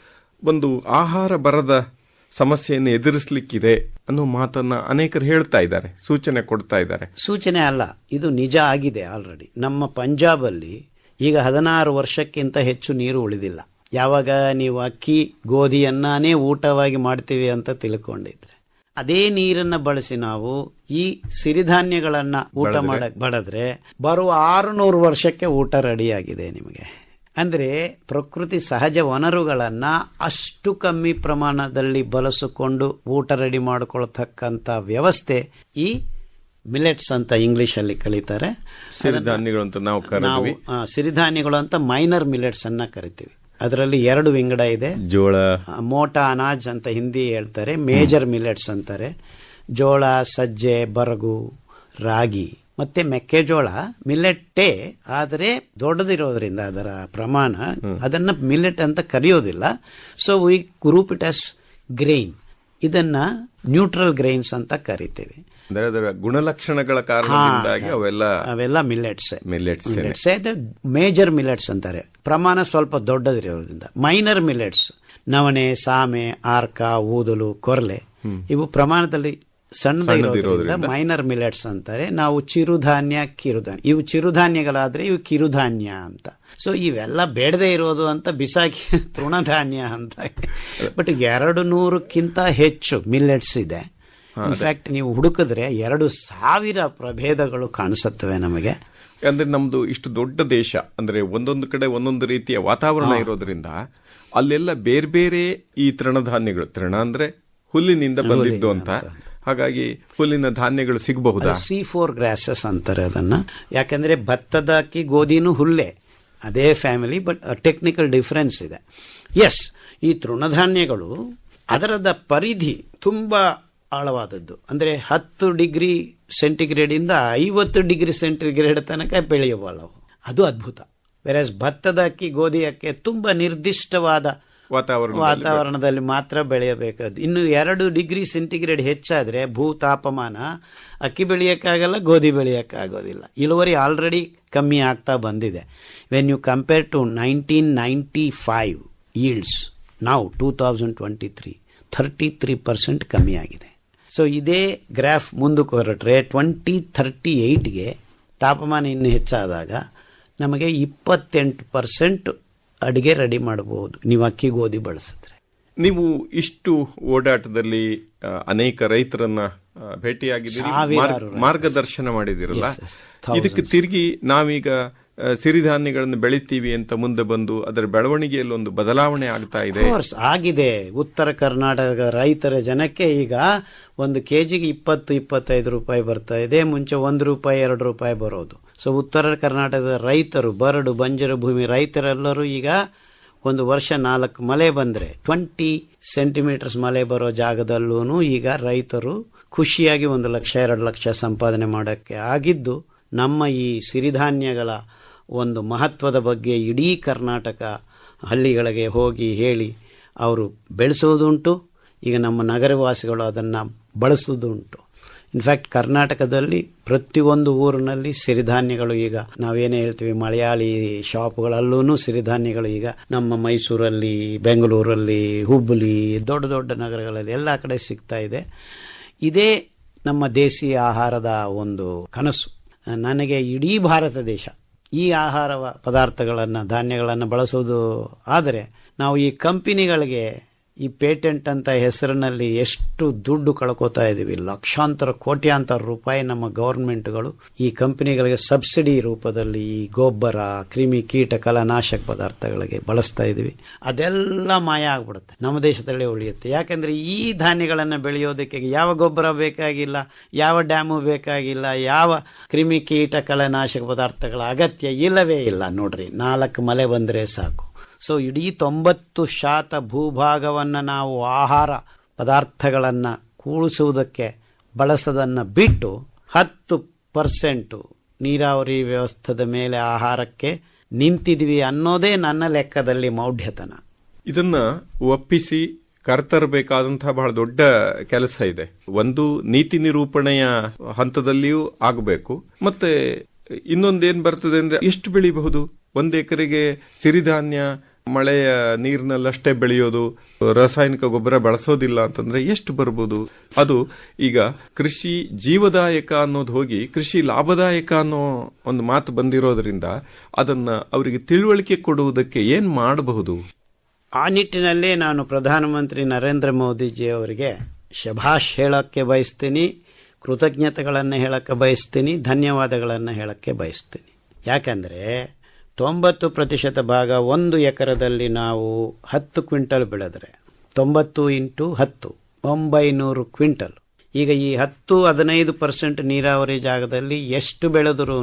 ಒಂದು ಆಹಾರ ಬರದ ಸಮಸ್ಯೆಯನ್ನು ಎದುರಿಸಲಿಕ್ಕಿದೆ ಅನ್ನೋ ಮಾತನ್ನ ಅನೇಕರು ಹೇಳ್ತಾ ಇದ್ದಾರೆ ಸೂಚನೆ ಕೊಡ್ತಾ ಇದ್ದಾರೆ. ಸೂಚನೆ ಅಲ್ಲ ಇದು ನಿಜ ಆಗಿದೆ ಆಲ್ರೆಡಿ. ನಮ್ಮ ಪಂಜಾಬಲ್ಲಿ ಈಗ ಹದಿನಾರು ವರ್ಷಕ್ಕಿಂತ ಹೆಚ್ಚು ನೀರು ಉಳಿದಿಲ್ಲ. ಯಾವಾಗ ನೀವು ಅಕ್ಕಿ ಗೋಧಿಯನ್ನಾನೇ ಊಟವಾಗಿ ಮಾಡ್ತೀವಿ ಅಂತ ತಿಳ್ಕೊಂಡಿದ್ರೆ ಅದೇ ನೀರನ್ನ ಬಳಸಿ ನಾವು ಈ ಸಿರಿಧಾನ್ಯಗಳನ್ನ ಊಟ ಮಾಡಕ್ ಬಡದ್ರೆ ಬರುವ ಆರುನೂರು ವರ್ಷಕ್ಕೆ ಊಟ ರೆಡಿಯಾಗಿದೆ ನಿಮಗೆ. ಅಂದ್ರೆ ಪ್ರಕೃತಿ ಸಹಜ ವನರುಗಳನ್ನ ಅಷ್ಟು ಕಮ್ಮಿ ಪ್ರಮಾಣದಲ್ಲಿ ಬಳಸಿಕೊಂಡು ಊಟ ರೆಡಿ ಮಾಡ್ಕೊಳ್ತಕ್ಕಂಥ ವ್ಯವಸ್ಥೆ ಈ ಮಿಲೆಟ್ಸ್ ಅಂತ ಇಂಗ್ಲಿಷ್ ಅಲ್ಲಿ ಕರೀತಾರೆ ಸಿರಿಧಾನ್ಯಗಳು ಅಂತ ನಾವು ನಾವು ಸಿರಿಧಾನ್ಯಗಳು ಅಂತ ಮೈನರ್ ಮಿಲೆಟ್ಸ್ ಅನ್ನ ಕರಿತೀವಿ. ಅದರಲ್ಲಿ ಎರಡು ವಿಂಗಡ ಇದೆ. ಜೋಳ. ಮೋಟಾ ಅನಾಜ್ ಅಂತ ಹಿಂದಿ ಹೇಳ್ತಾರೆ ಮೇಜರ್ ಮಿಲೆಟ್ಸ್ ಅಂತಾರೆ. ಜೋಳ ಸಜ್ಜೆ ಬರಗು ರಾಗಿ ಮತ್ತೆ ಮೆಕ್ಕೆಜೋಳ ಮಿಲೆಟ್ಟೆ ಆದರೆ ದೊಡ್ಡದಿರೋದ್ರಿಂದ ಅದರ ಪ್ರಮಾಣ ಅದನ್ನ ಮಿಲೆಟ್ ಅಂತ ಕರೆಯೋದಿಲ್ಲ. So we group it as grain ಇದನ್ನ ನ್ಯೂಟ್ರಲ್ ಗ್ರೈನ್ಸ್ ಅಂತ ಕರಿತೇವೆ. ಅಂದ್ರೆ ಗುಣಲಕ್ಷಣಗಳ ಕಾರಣದಿಂದಾಗಿ ಅವೆಲ್ಲ ಅವೆಲ್ಲ millets millets millets major millets ಅಂತಾರೆ. ಪ್ರಮಾಣ ಸ್ವಲ್ಪ ದೊಡ್ಡದಿರೋದ್ರಿಂದ ಮೈನರ್ ಮಿಲೆಟ್ಸ್ ನವಣೆ ಸಾಮೆ ಆರ್ಕ ಊದಲು ಕೊರಲೆ ಇವು ಪ್ರಮಾಣದಲ್ಲಿ ಸಣ್ಣದಿರೋದ್ರಿಂದ ಮೈನರ್ ಮಿಲೆಟ್ಸ್ ಅಂತಾರೆ. ನಾವು ಚಿರುಧಾನ್ಯ ಕಿರುಧಾನ್ಯ. ಇವು ಚಿರುಧಾನ್ಯಗಳಾದ್ರೆ ಇವು ಕಿರುಧಾನ್ಯ ಅಂತ. ಸೊ ಇವೆಲ್ಲ ಬೇಡದೇ ಇರೋದು ಅಂತ ಬಿಸಾಕಿ ತೃಣಧಾನ್ಯ ಅಂತ. ಬಟ್ ಎರಡು ನೂರಕ್ಕಿಂತ ಹೆಚ್ಚು ಮಿಲ್ಲೆಟ್ಸ್ ಇದೆ. ಇನ್ಫ್ಯಾಕ್ಟ್ ನೀವು ಹುಡುಕಿದ್ರೆ ಎರಡು ಸಾವಿರ ಪ್ರಭೇದಗಳು ಕಾಣಿಸುತ್ತವೆ ನಮಗೆ. ಅಂದ್ರೆ ನಮ್ದು ಇಷ್ಟು ದೊಡ್ಡ ದೇಶ ಅಂದ್ರೆ ಒಂದೊಂದು ಕಡೆ ಒಂದೊಂದು ರೀತಿಯ ವಾತಾವರಣ ಇರೋದ್ರಿಂದ ಅಲ್ಲೆಲ್ಲ ಬೇರೆ ಬೇರೆ ಈ ತೃಣಧಾನ್ಯಗಳು. ತೃಣ ಅಂದ್ರೆ ಹುಲ್ಲಿನಿಂದ ಬಂದಿದ್ದು ಅಂತ. ಹಾಗಾಗಿ ಹುಲ್ಲಿನ ಧಾನ್ಯಗಳು ಸಿಗಬಹುದು? ಸಿ ಫೋರ್ ಗ್ರಾಸಸ್ ಅಂತಾರೆ ಅದನ್ನ. ಯಾಕಂದ್ರೆ ಭತ್ತದ ಅಕ್ಕಿ ಗೋಧಿನೂ ಹುಲ್ಲೇ. ಅದೇ ಫ್ಯಾಮಿಲಿ ಬಟ್ ಟೆಕ್ನಿಕಲ್ ಡಿಫರೆನ್ಸ್ ಇದೆ. ಎಸ್ ಈ ತೃಣಧಾನ್ಯಗಳು ಅದರದ ಪರಿಧಿ ತುಂಬಾ ಆಳವಾದದ್ದು. ಅಂದ್ರೆ ಹತ್ತು ಡಿಗ್ರಿ ಸೆಂಟಿಗ್ರೇಡ್ ಇಂದ ಐವತ್ತು ಡಿಗ್ರಿ ಸೆಂಟಿಗ್ರೇಡ್ ತನಕ ಬೆಳೆಯಬಲ್ಲವು ಅದು ಅದ್ಭುತ. ವೆರಸ್ ಭತ್ತದ ಅಕ್ಕಿ ಗೋಧಿ ಅಕ್ಕಿ ತುಂಬಾ ನಿರ್ದಿಷ್ಟವಾದ ವಾತಾವರಣ ವಾತಾವರಣದಲ್ಲಿ ಮಾತ್ರ ಬೆಳೆಯಬೇಕಾದ್ದು. ಇನ್ನು ಎರಡು ಡಿಗ್ರಿ ಸೆಂಟಿಗ್ರೇಡ್ ಹೆಚ್ಚಾದ್ರೆ ಭೂ ತಾಪಮಾನ ಅಕ್ಕಿ ಬೆಳೆಯಕ್ಕಾಗಲ್ಲ ಗೋಧಿ ಬೆಳೆಯಕ್ಕಾಗೋದಿಲ್ಲ. ಇಳುವರಿ ಆಲ್ರೆಡಿ ಕಮ್ಮಿ ಆಗ್ತಾ ಬಂದಿದೆ. When you compare to nineteen ninety five yields ನಾವು two thousand twenty three thirty three percent ಕಮ್ಮಿ ಆಗಿದೆ. ಸೊ ಇದೇ ಗ್ರಾಫ್ ಮುಂದಕ್ಕೆ ಹೊರಟ್ರೆ ಟ್ವೆಂಟಿ ಥರ್ಟಿ ಏಯ್ಟ್ಗೆ ತಾಪಮಾನ ಇನ್ನು ಹೆಚ್ಚಾದಾಗ ನಮಗೆ ಇಪ್ಪತ್ತೆಂಟು ಪರ್ಸೆಂಟ್ ಅಡುಗೆ ರೆಡಿ ಮಾಡಬಹುದು ನೀವು ಅಕ್ಕಿ ಗೋಧಿ ಬಳಸಿದ್ರೆ. ನೀವು ಇಷ್ಟು ಓಡಾಟದಲ್ಲಿ ಅನೇಕ ರೈತರನ್ನ ಭೇಟಿಯಾಗಿದ್ದೀರಿ. ಮಾರ್ಗದರ್ಶನ ಮಾಡಿದಿರಲ್ಲ. ಇದಕ್ಕೆ ತಿರುಗಿ ನಾವೀಗ ಸಿರಿಧಾನ್ಯಗಳನ್ನು ಬೆಳಿತೀವಿ ಅಂತ ಮುಂದೆ ಬಂದು ಅದರ ಬೆಳವಣಿಗೆಯಲ್ಲಿ ಒಂದು ಬದಲಾವಣೆ ಆಗ್ತಾ ಇದೆ. ಆಗಿದೆ. ಉತ್ತರ ಕರ್ನಾಟಕದ ರೈತರ ಜನಕ್ಕೆ ಈಗ ಒಂದು ಕೆ ಜಿಗೆ ಇಪ್ಪತ್ತು, ಇಪ್ಪತ್ತೈದು ರೂಪಾಯಿ ಬರ್ತಾ ಇದೆ. ಮುಂಚೆ ಒಂದು ರೂಪಾಯಿ, ಎರಡು ರೂಪಾಯಿ ಬರೋದು. ಸೊ ಉತ್ತರ ಕರ್ನಾಟಕದ ರೈತರು, ಬರಡು, ಬಂಜರು ಭೂಮಿ ರೈತರೆಲ್ಲರೂ ಈಗ ಒಂದು ವರ್ಷ ನಾಲ್ಕು ಮಳೆ ಬಂದರೆ ಟ್ವೆಂಟಿ ಸೆಂಟಿಮೀಟರ್ಸ್ ಮಳೆ ಬರೋ ಜಾಗದಲ್ಲೂ ಈಗ ರೈತರು ಖುಷಿಯಾಗಿ ಒಂದು ಲಕ್ಷ, ಎರಡು ಲಕ್ಷ ಸಂಪಾದನೆ ಮಾಡೋಕ್ಕೆ ಆಗಿದ್ದು ನಮ್ಮ ಈ ಸಿರಿಧಾನ್ಯಗಳ ಒಂದು ಮಹತ್ವದ ಬಗ್ಗೆ ಇಡೀ ಕರ್ನಾಟಕ ಹಳ್ಳಿಗಳಿಗೆ ಹೋಗಿ ಹೇಳಿ ಅವರು ಬೆಳೆಸೋದುಂಟು, ಈಗ ನಮ್ಮ ನಗರವಾಸಿಗಳು ಅದನ್ನು ಬಳಸೋದುಂಟು. ಇನ್ಫ್ಯಾಕ್ಟ್ ಕರ್ನಾಟಕದಲ್ಲಿ ಪ್ರತಿಯೊಂದು ಊರಿನಲ್ಲಿ ಸಿರಿಧಾನ್ಯಗಳು ಈಗ, ನಾವೇನೇ ಹೇಳ್ತೀವಿ, ಮಲಯಾಳಿ ಶಾಪ್ಗಳಲ್ಲೂ ಸಿರಿಧಾನ್ಯಗಳು ಈಗ, ನಮ್ಮ ಮೈಸೂರಲ್ಲಿ, ಬೆಂಗಳೂರಲ್ಲಿ, ಹುಬ್ಬಳ್ಳಿ, ದೊಡ್ಡ ದೊಡ್ಡ ನಗರಗಳಲ್ಲಿ ಎಲ್ಲ ಕಡೆ ಸಿಗ್ತಾ ಇದೆ. ಇದೇ ನಮ್ಮ ದೇಸಿ ಆಹಾರದ ಒಂದು ಕನಸು. ನನಗೆ ಇಡೀ ಭಾರತ ದೇಶ ಈ ಆಹಾರ ಪದಾರ್ಥಗಳನ್ನು ಧಾನ್ಯಗಳನ್ನು ಬಳಸೋದು ಆದರೆ ನಾವು ಈ ಕಂಪನಿಗಳಿಗೆ ಈ ಪೇಟೆಂಟ್ ಅಂತ ಹೆಸರಿನಲ್ಲಿ ಎಷ್ಟು ದುಡ್ಡು ಕಳ್ಕೊತಾ ಇದ್ದೀವಿ ಲಕ್ಷಾಂತರ, ಕೋಟ್ಯಾಂತರ ರೂಪಾಯಿ ನಮ್ಮ ಗೌರ್ಮೆಂಟ್ಗಳು ಈ ಕಂಪನಿಗಳಿಗೆ ಸಬ್ಸಿಡಿ ರೂಪದಲ್ಲಿ ಈ ಗೊಬ್ಬರ, ಕ್ರಿಮಿ ಕೀಟ, ಕಲನಾಶಕ ಪದಾರ್ಥಗಳಿಗೆ ಬಳಸ್ತಾ ಇದ್ದೀವಿ ಅದೆಲ್ಲ ಮಾಯ ಆಗ್ಬಿಡುತ್ತೆ. ನಮ್ಮ ದೇಶದಲ್ಲೇ ಉಳಿಯುತ್ತೆ. ಯಾಕಂದ್ರೆ ಈ ಧಾನ್ಯಗಳನ್ನು ಬೆಳೆಯೋದಕ್ಕೆ ಯಾವ ಗೊಬ್ಬರ ಬೇಕಾಗಿಲ್ಲ, ಯಾವ ಡ್ಯಾಮು ಬೇಕಾಗಿಲ್ಲ, ಯಾವ ಕ್ರಿಮಿ ಕೀಟ, ಕಲನಾಶಕ ಪದಾರ್ಥಗಳ ಅಗತ್ಯ ಇಲ್ಲವೇ ಇಲ್ಲ ನೋಡ್ರಿ. ನಾಲ್ಕು ಮಳೆ ಬಂದರೆ ಸಾಕು. ಸೊ ಇಡೀ ತೊಂಬತ್ತು ಶಾತ ಭೂಭಾಗವನ್ನು ನಾವು ಆಹಾರ ಪದಾರ್ಥಗಳನ್ನು ಕೂಡಿಸುವುದಕ್ಕೆ ಬಳಸೋದನ್ನು ಬಿಟ್ಟು ಹತ್ತು ಪರ್ಸೆಂಟು ನೀರಾವರಿ ವ್ಯವಸ್ಥೆದ ಮೇಲೆ ಆಹಾರಕ್ಕೆ ನಿಂತಿದ್ವಿ ಅನ್ನೋದೇ ನನ್ನ ಲೆಕ್ಕದಲ್ಲಿ ಮೌಢ್ಯತನ. ಇದನ್ನ ಒಪ್ಪಿಸಿ ಕರ್ತರಬೇಕಾದಂತಹ ಬಹಳ ದೊಡ್ಡ ಕೆಲಸ ಇದೆ. ಒಂದು ನೀತಿ ನಿರೂಪಣೆಯ ಹಂತದಲ್ಲಿಯೂ ಆಗಬೇಕು. ಮತ್ತೆ ಇನ್ನೊಂದೇನ್ ಬರ್ತದೆ ಅಂದ್ರೆ ಎಷ್ಟು ಬೆಳಿಬಹುದು? ಒಂದು ಎಕರೆಗೆ ಸಿರಿಧಾನ್ಯ ಮಳೆಯ ನೀರಿನಲ್ಲಷ್ಟೇ ಬೆಳೆಯೋದು, ರಾಸಾಯನಿಕ ಗೊಬ್ಬರ ಬಳಸೋದಿಲ್ಲ ಅಂತಂದ್ರೆ ಎಷ್ಟು ಬರ್ಬೋದು? ಅದು ಈಗ ಕೃಷಿ ಜೀವದಾಯಕ ಅನ್ನೋದು ಹೋಗಿ ಕೃಷಿ ಲಾಭದಾಯಕ ಅನ್ನೋ ಒಂದು ಮಾತು ಬಂದಿರೋದ್ರಿಂದ ಅದನ್ನ ಅವರಿಗೆ ತಿಳುವಳಿಕೆ ಕೊಡುವುದಕ್ಕೆ ಏನ್ ಮಾಡಬಹುದು? ಆ ನಿಟ್ಟಿನಲ್ಲಿ ನಾನು ಪ್ರಧಾನಮಂತ್ರಿ ನರೇಂದ್ರ ಮೋದಿಜಿ ಅವರಿಗೆ ಶಭಾಷ್ ಹೇಳಕ್ಕೆ ಬಯಸ್ತೀನಿ, ಕೃತಜ್ಞತೆಗಳನ್ನು ಹೇಳಕ್ಕೆ ಬಯಸ್ತೀನಿ, ಧನ್ಯವಾದಗಳನ್ನು ಹೇಳಕ್ಕೆ ಬಯಸ್ತೀನಿ. ಯಾಕಂದರೆ ತೊಂಬತ್ತು ಪ್ರತಿಶತ ಭಾಗ ಒಂದು ಎಕರದಲ್ಲಿ ನಾವು ಹತ್ತು ಕ್ವಿಂಟಲ್ ಬೆಳೆದರೆ. ತೊಂಬತ್ತು ಇಂಟು ಹತ್ತು, ಒಂಬೈನೂರು ಕ್ವಿಂಟಲ್. ಈಗ ಈ ಹತ್ತು ಹದಿನೈದು ಪರ್ಸೆಂಟ್ ನೀರಾವರಿ ಜಾಗದಲ್ಲಿ ಎಷ್ಟು ಬೆಳೆದ್ರೂ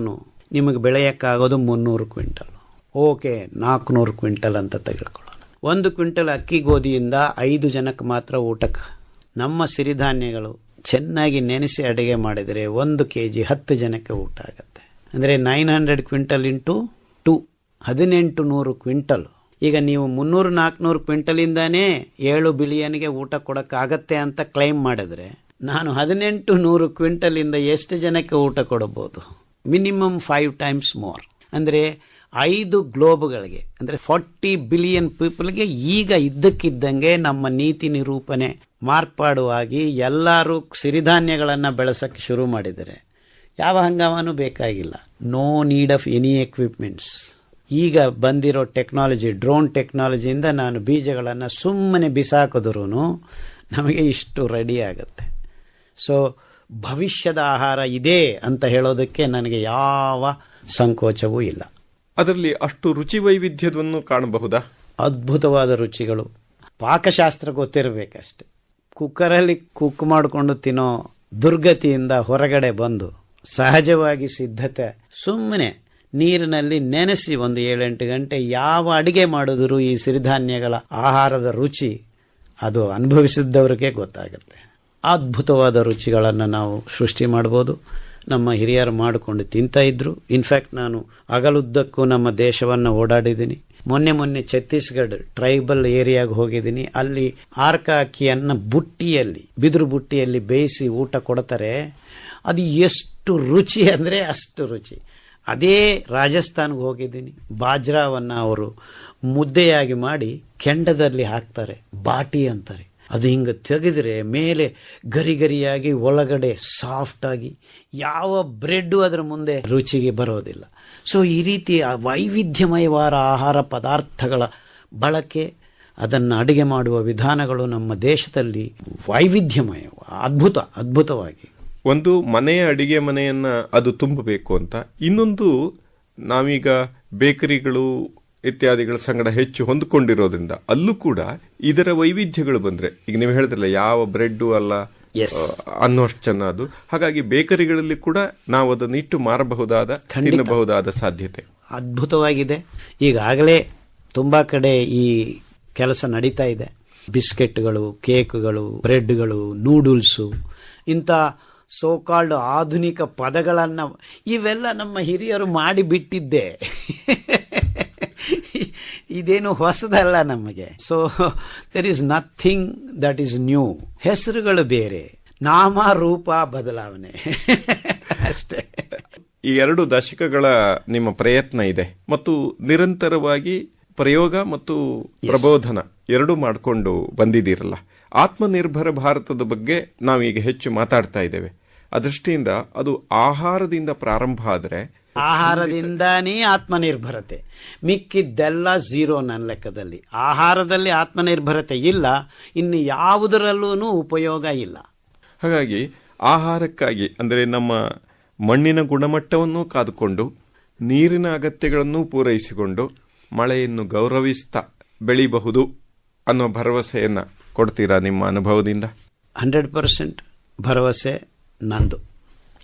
ನಿಮಗೆ ಬೆಳೆಯೋಕ್ಕಾಗೋದು ಮುನ್ನೂರು ಕ್ವಿಂಟಲ್. ಓಕೆ ನಾಲ್ಕುನೂರು ಕ್ವಿಂಟಲ್ ಅಂತ ತೆಗೆದುಕೊಳ್ಳೋಣ. ಒಂದು ಕ್ವಿಂಟಲ್ ಅಕ್ಕಿ ಗೋಧಿಯಿಂದ ಐದು ಜನಕ್ಕೆ ಮಾತ್ರ ಊಟಕ್ಕೆ. ನಮ್ಮ ಸಿರಿಧಾನ್ಯಗಳು ಚೆನ್ನಾಗಿ ನೆನೆಸಿ ಅಡುಗೆ ಮಾಡಿದರೆ ಒಂದು ಕೆ ಜಿ ಹತ್ತು ಜನಕ್ಕೆ ಊಟ ಆಗುತ್ತೆ. ಅಂದರೆ ನೈನ್ ಹಂಡ್ರೆಡ್ ಕ್ವಿಂಟಲ್ ಇಂಟು ಹದಿನೆಂಟು ನೂರು ಕ್ವಿಂಟಲ್. ಈಗ ನೀವು ಮುನ್ನೂರು ನಾಲ್ಕುನೂರು ಕ್ವಿಂಟಲಿಂದಾನೇ ಏಳು ಬಿಲಿಯನ್ಗೆ ಊಟ ಕೊಡೋಕ್ಕಾಗತ್ತೆ ಅಂತ ಕ್ಲೈಮ್ ಮಾಡಿದ್ರೆ ನಾನು ಹದಿನೆಂಟು ನೂರು ಕ್ವಿಂಟಲಿಂದ ಎಷ್ಟು ಜನಕ್ಕೆ ಊಟ ಕೊಡಬಹುದು? Minimum five times more. ಅಂದರೆ ಐದು ಗ್ಲೋಬ್ಗಳಿಗೆ, ಅಂದರೆ ಫಾರ್ಟಿ ಬಿಲಿಯನ್ ಪೀಪಲ್ಗೆ ಈಗ ಇದ್ದಕ್ಕಿದ್ದಂಗೆ ನಮ್ಮ ನೀತಿ ನಿರೂಪಣೆ ಮಾರ್ಪಾಡುವಾಗಿ ಎಲ್ಲರೂ ಸಿರಿಧಾನ್ಯಗಳನ್ನು ಬೆಳೆಸೋಕ್ಕೆ ಶುರು ಮಾಡಿದರೆ ಯಾವ ಹಂಗಾಮನೂ ಬೇಕಾಗಿಲ್ಲ. No need of any equipments. ಈಗ ಬಂದಿರೋ ಟೆಕ್ನಾಲಜಿ ಡ್ರೋನ್ ಟೆಕ್ನಾಲಜಿಯಿಂದ ನಾನು ಬೀಜಗಳನ್ನು ಸುಮ್ಮನೆ ಬಿಸಾಕಿದ್ರೂ ನಮಗೆ ಇಷ್ಟು ರೆಡಿ ಆಗುತ್ತೆ. ಸೊ ಭವಿಷ್ಯದ ಆಹಾರ ಇದೆ ಅಂತ ಹೇಳೋದಕ್ಕೆ ನನಗೆ ಯಾವ ಸಂಕೋಚವೂ ಇಲ್ಲ. ಅದರಲ್ಲಿ ಅಷ್ಟು ರುಚಿ ವೈವಿಧ್ಯವನ್ನು ಕಾಣಬಹುದಾ? ಅದ್ಭುತವಾದ ರುಚಿಗಳು. ಪಾಕಶಾಸ್ತ್ರ ಗೊತ್ತಿರಬೇಕಷ್ಟೆ. ಕುಕ್ಕರಲ್ಲಿ ಕುಕ್ ಮಾಡಿಕೊಂಡು ತಿನ್ನೋ ದುರ್ಗತಿಯಿಂದ ಹೊರಗಡೆ ಬಂದು ಸಹಜವಾಗಿ ಸಿದ್ಧತೆ ಸುಮ್ಮನೆ ನೀರಿನಲ್ಲಿ ನೆನೆಸಿ ಒಂದು ಏಳೆಂಟು ಗಂಟೆ ಯಾವ ಅಡಿಗೆ ಮಾಡಿದ್ರು ಈ ಸಿರಿಧಾನ್ಯಗಳ ಆಹಾರದ ರುಚಿ ಅದು ಅನುಭವಿಸಿದ್ದವ್ರಿಗೆ ಗೊತ್ತಾಗುತ್ತೆ. ಅದ್ಭುತವಾದ ರುಚಿಗಳನ್ನು ನಾವು ಸೃಷ್ಟಿ ಮಾಡ್ಬೋದು. ನಮ್ಮ ಹಿರಿಯರು ಮಾಡಿಕೊಂಡು ತಿಂತಾ ಇದ್ರು. ಇನ್ಫ್ಯಾಕ್ಟ್ ನಾನು ಅಗಲುದ್ದಕ್ಕೂ ನಮ್ಮ ದೇಶವನ್ನು ಓಡಾಡಿದ್ದೀನಿ. ಮೊನ್ನೆ ಮೊನ್ನೆ ಛತ್ತೀಸ್ಗಢ ಟ್ರೈಬಲ್ ಏರಿಯಾಗೆ ಹೋಗಿದ್ದೀನಿ. ಅಲ್ಲಿ ಆರ್ಕ ಅಕ್ಕಿಯನ್ನು ಬುಟ್ಟಿಯಲ್ಲಿ, ಬಿದಿರು ಬುಟ್ಟಿಯಲ್ಲಿ ಬೇಯಿಸಿ ಊಟ ಕೊಡ್ತಾರೆ. ಅದು ಎಷ್ಟು ರುಚಿ ಅಂದರೆ ಅಷ್ಟು ರುಚಿ. ಅದೇ ರಾಜಸ್ಥಾನ್ಗೆ ಹೋಗಿದ್ದೀನಿ. ಬಾಜ್ರಾವನ್ನು ಅವರು ಮುದ್ದೆಯಾಗಿ ಮಾಡಿ ಕೆಂಡದಲ್ಲಿ ಹಾಕ್ತಾರೆ. ಬಾಟಿ ಅಂತಾರೆ. ಅದು ಹಿಂಗೆ ತೆಗೆದ್ರೆ ಮೇಲೆ ಗರಿ ಗರಿಯಾಗಿ ಒಳಗಡೆ ಸಾಫ್ಟಾಗಿ ಯಾವ ಬ್ರೆಡ್ಡು ಅದರ ಮುಂದೆ ರುಚಿಗೆ ಬರೋದಿಲ್ಲ. ಸೊ ಈ ರೀತಿ ವೈವಿಧ್ಯಮಯವಾದ ಆಹಾರ ಪದಾರ್ಥಗಳ ಬಳಕೆ, ಅದನ್ನು ಅಡುಗೆ ಮಾಡುವ ವಿಧಾನಗಳು ನಮ್ಮ ದೇಶದಲ್ಲಿ ವೈವಿಧ್ಯಮಯ, ಅದ್ಭುತ, ಅದ್ಭುತವಾಗಿ ಒಂದು ಮನೆಯ ಅಡಿಗೆ ಮನೆಯನ್ನು ಅದು ತುಂಬಬೇಕು ಅಂತ. ಇನ್ನೊಂದು ನಾವೀಗ ಬೇಕರಿಗಳು ಇತ್ಯಾದಿಗಳ ಸಂಗಡ ಹೆಚ್ಚು ಹೊಂದಿಕೊಂಡಿರೋದ್ರಿಂದ ಅಲ್ಲೂ ಕೂಡ ಇದರ ವೈವಿಧ್ಯಗಳು ಬಂದರೆ ಈಗ ನೀವು ಹೇಳಿದ್ರಲ್ಲ ಯಾವ ಬ್ರೆಡ್ಡು ಅಲ್ಲ ಅನ್ನೋಷ್ಟು ಚೆನ್ನ ಅದು. ಹಾಗಾಗಿ ಬೇಕರಿಗಳಲ್ಲಿ ಕೂಡ ನಾವು ಅದನ್ನು ಇಟ್ಟು ಮಾರಬಹುದಾದ ತಿನ್ನಬಹುದಾದ ಸಾಧ್ಯತೆ. ಅದ್ಭುತವಾಗಿದೆ. ಈಗಾಗಲೇ ತುಂಬ ಕಡೆ ಈ ಕೆಲಸ ನಡೀತಾ ಇದೆ. ಬಿಸ್ಕೆಟ್ಗಳು ಕೇಕ್ಗಳು ಬ್ರೆಡ್ಗಳು ನೂಡಲ್ಸು ಇಂಥ ಸೋಕಾಲ್ಡ್ ಆಧುನಿಕ ಪದಗಳನ್ನು ಇವೆಲ್ಲ ನಮ್ಮ ಹಿರಿಯರು ಮಾಡಿಬಿಟ್ಟಿದ್ದೆ ಇದೇನು ಹೊಸದಲ್ಲ ನಮಗೆ. So there is nothing that is new ಹೆಸರುಗಳು ಬೇರೆ. ನಾಮ ರೂಪ ಬದಲಾವಣೆ. ಅಷ್ಟೇ. ಈ ಎರಡು ದಶಕಗಳ ನಿಮ್ಮ ಪ್ರಯತ್ನ ಇದೆ. ಮತ್ತು ನಿರಂತರವಾಗಿ ಪ್ರಯೋಗ ಮತ್ತು ಪ್ರಬೋಧನ ಎರಡು ಮಾಡಿಕೊಂಡು ಬಂದಿದ್ದೀರಲ್ಲ. ಆತ್ಮನಿರ್ಭರ ಭಾರತದ ಬಗ್ಗೆ ನಾವೀಗ ಹೆಚ್ಚು ಮಾತಾಡ್ತಾ ಇದ್ದೇವೆ. ಅದೃಷ್ಟಿಯಿಂದ ದೃಷ್ಟಿಯಿಂದ ಅದು ಆಹಾರದಿಂದ ಪ್ರಾರಂಭ ಆದರೆ ಆಹಾರದಿಂದಾನೇ ಆತ್ಮನಿರ್ಭರತೆ. ಮಿಕ್ಕಿದ್ದೆಲ್ಲ ಝೀರೋ ನನ್ನ ಲೆಕ್ಕದಲ್ಲಿ. ಆಹಾರದಲ್ಲಿ ಆತ್ಮನಿರ್ಭರತೆ ಇಲ್ಲ ಇನ್ನು ಯಾವುದರಲ್ಲೂ ಉಪಯೋಗ ಇಲ್ಲ. ಹಾಗಾಗಿ ಆಹಾರಕ್ಕಾಗಿ ಅಂದರೆ ನಮ್ಮ ಮಣ್ಣಿನ ಗುಣಮಟ್ಟವನ್ನು ಕಾದುಕೊಂಡು ನೀರಿನ ಅಗತ್ಯಗಳನ್ನು ಪೂರೈಸಿಕೊಂಡು ಮಳೆಯನ್ನು ಗೌರವಿಸ್ತಾ ಬೆಳಿಬಹುದು ಅನ್ನೋ ಭರವಸೆಯನ್ನ ಕೊಡ್ತೀರಾ ನಿಮ್ಮ ಅನುಭವದಿಂದ? ಹಂಡ್ರೆಡ್ ಪರ್ಸೆಂಟ್ ಭರವಸೆ ನಂದು.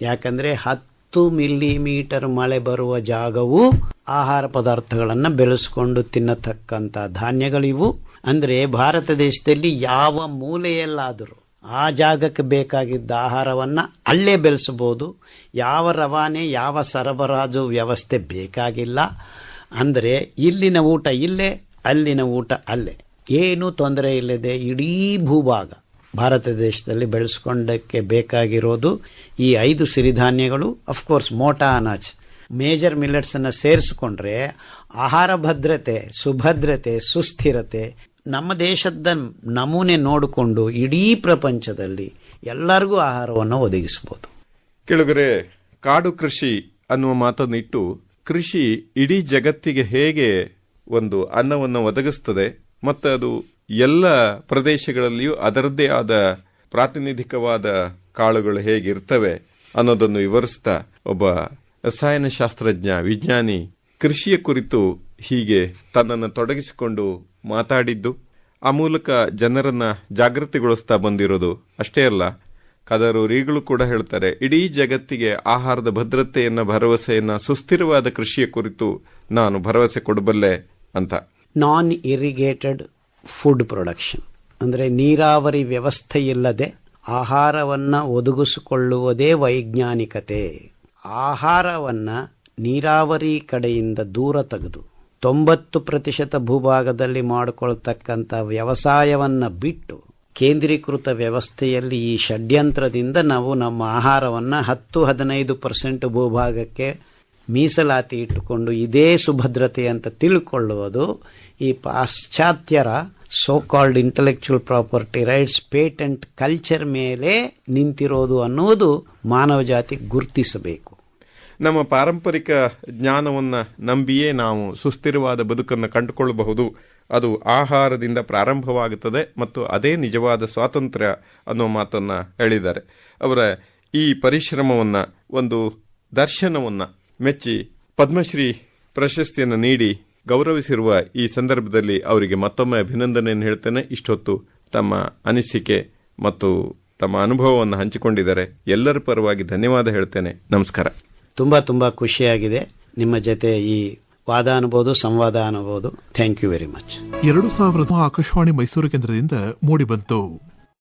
ಯಾಕಂದರೆ ಹತ್ತು ಮಿಲಿಮೀಟರ್ ಮಳೆ ಬರುವ ಜಾಗವು ಆಹಾರ ಪದಾರ್ಥಗಳನ್ನು ಬೆಳೆಸ್ಕೊಂಡು ತಿನ್ನತಕ್ಕಂಥ ಧಾನ್ಯಗಳಿವು. ಅಂದರೆ ಭಾರತ ದೇಶದಲ್ಲಿ ಯಾವ ಮೂಲೆಯಲ್ಲಾದರೂ ಆ ಜಾಗಕ್ಕೆ ಬೇಕಾಗಿದ್ದ ಆಹಾರವನ್ನು ಅಲ್ಲೇ ಬೆಳೆಸಬಹುದು. ಯಾವ ರವಾನೆ, ಯಾವ ಸರಬರಾಜು ವ್ಯವಸ್ಥೆ ಬೇಕಾಗಿಲ್ಲ. ಅಂದರೆ ಇಲ್ಲಿನ ಊಟ ಇಲ್ಲೇ, ಅಲ್ಲಿನ ಊಟ ಅಲ್ಲೇ. ಏನೂ ತೊಂದರೆ ಇಲ್ಲದೆ ಇಡೀ ಭೂಭಾಗ ಭಾರತ ದೇಶದಲ್ಲಿ ಬೆಳೆಸ್ಕೊಂಡಕ್ಕೆ ಬೇಕಾಗಿರೋದು ಈ ಐದು ಸಿರಿಧಾನ್ಯಗಳು ಅಫ್ಕೋರ್ಸ್ ಮೋಟಾ, ಅನಾಜ್. ಮೇಜರ್ ಮಿಲೆಟ್ಸನ್ನು ಸೇರಿಸ್ಕೊಂಡ್ರೆ ಆಹಾರ ಭದ್ರತೆ, ಸುಭದ್ರತೆ, ಸುಸ್ಥಿರತೆ, ನಮ್ಮ ದೇಶದ ನಮೂನೆ ನೋಡಿಕೊಂಡು ಇಡೀ ಪ್ರಪಂಚದಲ್ಲಿ ಎಲ್ಲರಿಗೂ ಆಹಾರವನ್ನು ಒದಗಿಸ್ಬೋದು. ಕೆಳಗರೆ, ಕಾಡು ಕೃಷಿ ಅನ್ನುವ ಮಾತನ್ನು ಇಟ್ಟು ಕೃಷಿ ಇಡೀ ಜಗತ್ತಿಗೆ ಹೇಗೆ ಒಂದು ಅನ್ನವನ್ನು ಒದಗಿಸ್ತದೆ ಮತ್ತು ಅದು ಎಲ್ಲ ಪ್ರದೇಶಗಳಲ್ಲಿಯೂ ಅದರದ್ದೇ ಆದ ಪ್ರಾತಿನಿಧಿಕವಾದ ಕಾಳುಗಳು ಹೇಗಿರ್ತವೆ ಅನ್ನೋದನ್ನು ವಿವರಿಸ್ತಾ ಒಬ್ಬ ರಸಾಯನಶಾಸ್ತ್ರಜ್ಞ, ವಿಜ್ಞಾನಿ ಕೃಷಿಯ ಕುರಿತು ಹೀಗೆ ತನ್ನನ್ನು ತೊಡಗಿಸಿಕೊಂಡು ಮಾತಾಡಿದ್ದು, ಆ ಮೂಲಕ ಜನರನ್ನ ಜಾಗೃತಿಗೊಳಿಸ್ತಾ ಬಂದಿರೋದು ಅಷ್ಟೇ ಅಲ್ಲ, ಕದರು ರೀಗಳು ಕೂಡ ಹೇಳ್ತಾರೆ, ಇಡೀ ಜಗತ್ತಿಗೆ ಆಹಾರದ ಭದ್ರತೆಯನ್ನ, ಭರವಸೆಯನ್ನ, ಸುಸ್ಥಿರವಾದ ಕೃಷಿಯ ಕುರಿತು ನಾನು ಭರವಸೆ ಕೊಡಬಲ್ಲೆ ಅಂತ. ನಾನ್ ಇರಿಗೇಟೆಡ್ ಫುಡ್ ಪ್ರೊಡಕ್ಷನ್ ಅಂದರೆ ನೀರಾವರಿ ವ್ಯವಸ್ಥೆ ಇಲ್ಲದೆ ಆಹಾರವನ್ನು ಒದಗಿಸಿಕೊಳ್ಳುವುದೇ ವೈಜ್ಞಾನಿಕತೆ. ಆಹಾರವನ್ನು ನೀರಾವರಿ ಕಡೆಯಿಂದ ದೂರ ತೆಗೆದು ತೊಂಬತ್ತು ಪ್ರತಿಶತ ಭೂಭಾಗದಲ್ಲಿ ಮಾಡಿಕೊಳ್ತಕ್ಕಂಥ ವ್ಯವಸಾಯವನ್ನು ಬಿಟ್ಟು ಕೇಂದ್ರೀಕೃತ ವ್ಯವಸ್ಥೆಯಲ್ಲಿ ಈ ಷಡ್ಯಂತ್ರದಿಂದ ನಾವು ನಮ್ಮ ಆಹಾರವನ್ನು ಹತ್ತು ಹದಿನೈದು ಪರ್ಸೆಂಟ್ ಭೂಭಾಗಕ್ಕೆ ಮೀಸಲಾತಿ ಇಟ್ಟುಕೊಂಡು ಇದೇ ಸುಭದ್ರತೆ ಅಂತ ತಿಳ್ಕೊಳ್ಳುವುದು ಈ ಪಾಶ್ಚಾತ್ಯರ so called intellectual property rights patent culture ಮೇಲೆ ನಿಂತಿರೋದು ಅನ್ನುವುದು ಮಾನವ ಜಾತಿ ಗುರುತಿಸಬೇಕು. ನಮ್ಮ ಪಾರಂಪರಿಕ ಜ್ಞಾನವನ್ನು ನಂಬಿಯೇ ನಾವು ಸುಸ್ಥಿರವಾದ ಬದುಕನ್ನು ಕಂಡುಕೊಳ್ಳಬಹುದು. ಅದು ಆಹಾರದಿಂದ ಪ್ರಾರಂಭವಾಗುತ್ತದೆ ಮತ್ತು ಅದೇ ನಿಜವಾದ ಸ್ವಾತಂತ್ರ್ಯ ಅನ್ನೋ ಮಾತನ್ನು ಹೇಳಿದ್ದಾರೆ. ಅವರ ಈ ಪರಿಶ್ರಮವನ್ನು, ಒಂದು ದರ್ಶನವನ್ನ ಮೆಚ್ಚಿ ಪದ್ಮಶ್ರೀ ಪ್ರಶಸ್ತಿಯನ್ನು ನೀಡಿ ಗೌರವಿಸಿರುವ ಈ ಸಂದರ್ಭದಲ್ಲಿ ಅವರಿಗೆ ಮತ್ತೊಮ್ಮೆ ಅಭಿನಂದನೆಯನ್ನು ಹೇಳ್ತೇನೆ. ಇಷ್ಟೊತ್ತು ತಮ್ಮ ಅನಿಸಿಕೆ ಮತ್ತು ತಮ್ಮ ಅನುಭವವನ್ನು ಹಂಚಿಕೊಂಡಿದ್ದಾರೆ. ಎಲ್ಲರ ಪರವಾಗಿ ಧನ್ಯವಾದ ಹೇಳ್ತೇನೆ. ನಮಸ್ಕಾರ. ತುಂಬ ತುಂಬ ಖುಷಿಯಾಗಿದೆ. ನಿಮ್ಮ ಜೊತೆ ಈ ವಾದ ಅನ್ಬೋದು ಸಂವಾದ ಅನ್ಬೋದು ಥ್ಯಾಂಕ್ ಯು ವೆರಿ ಮಚ್ ಎರಡು ಸಾವಿರದ ಆಕಾಶವಾಣಿ ಮೈಸೂರು ಕೇಂದ್ರದಿಂದ ಮೂಡಿಬಂತು.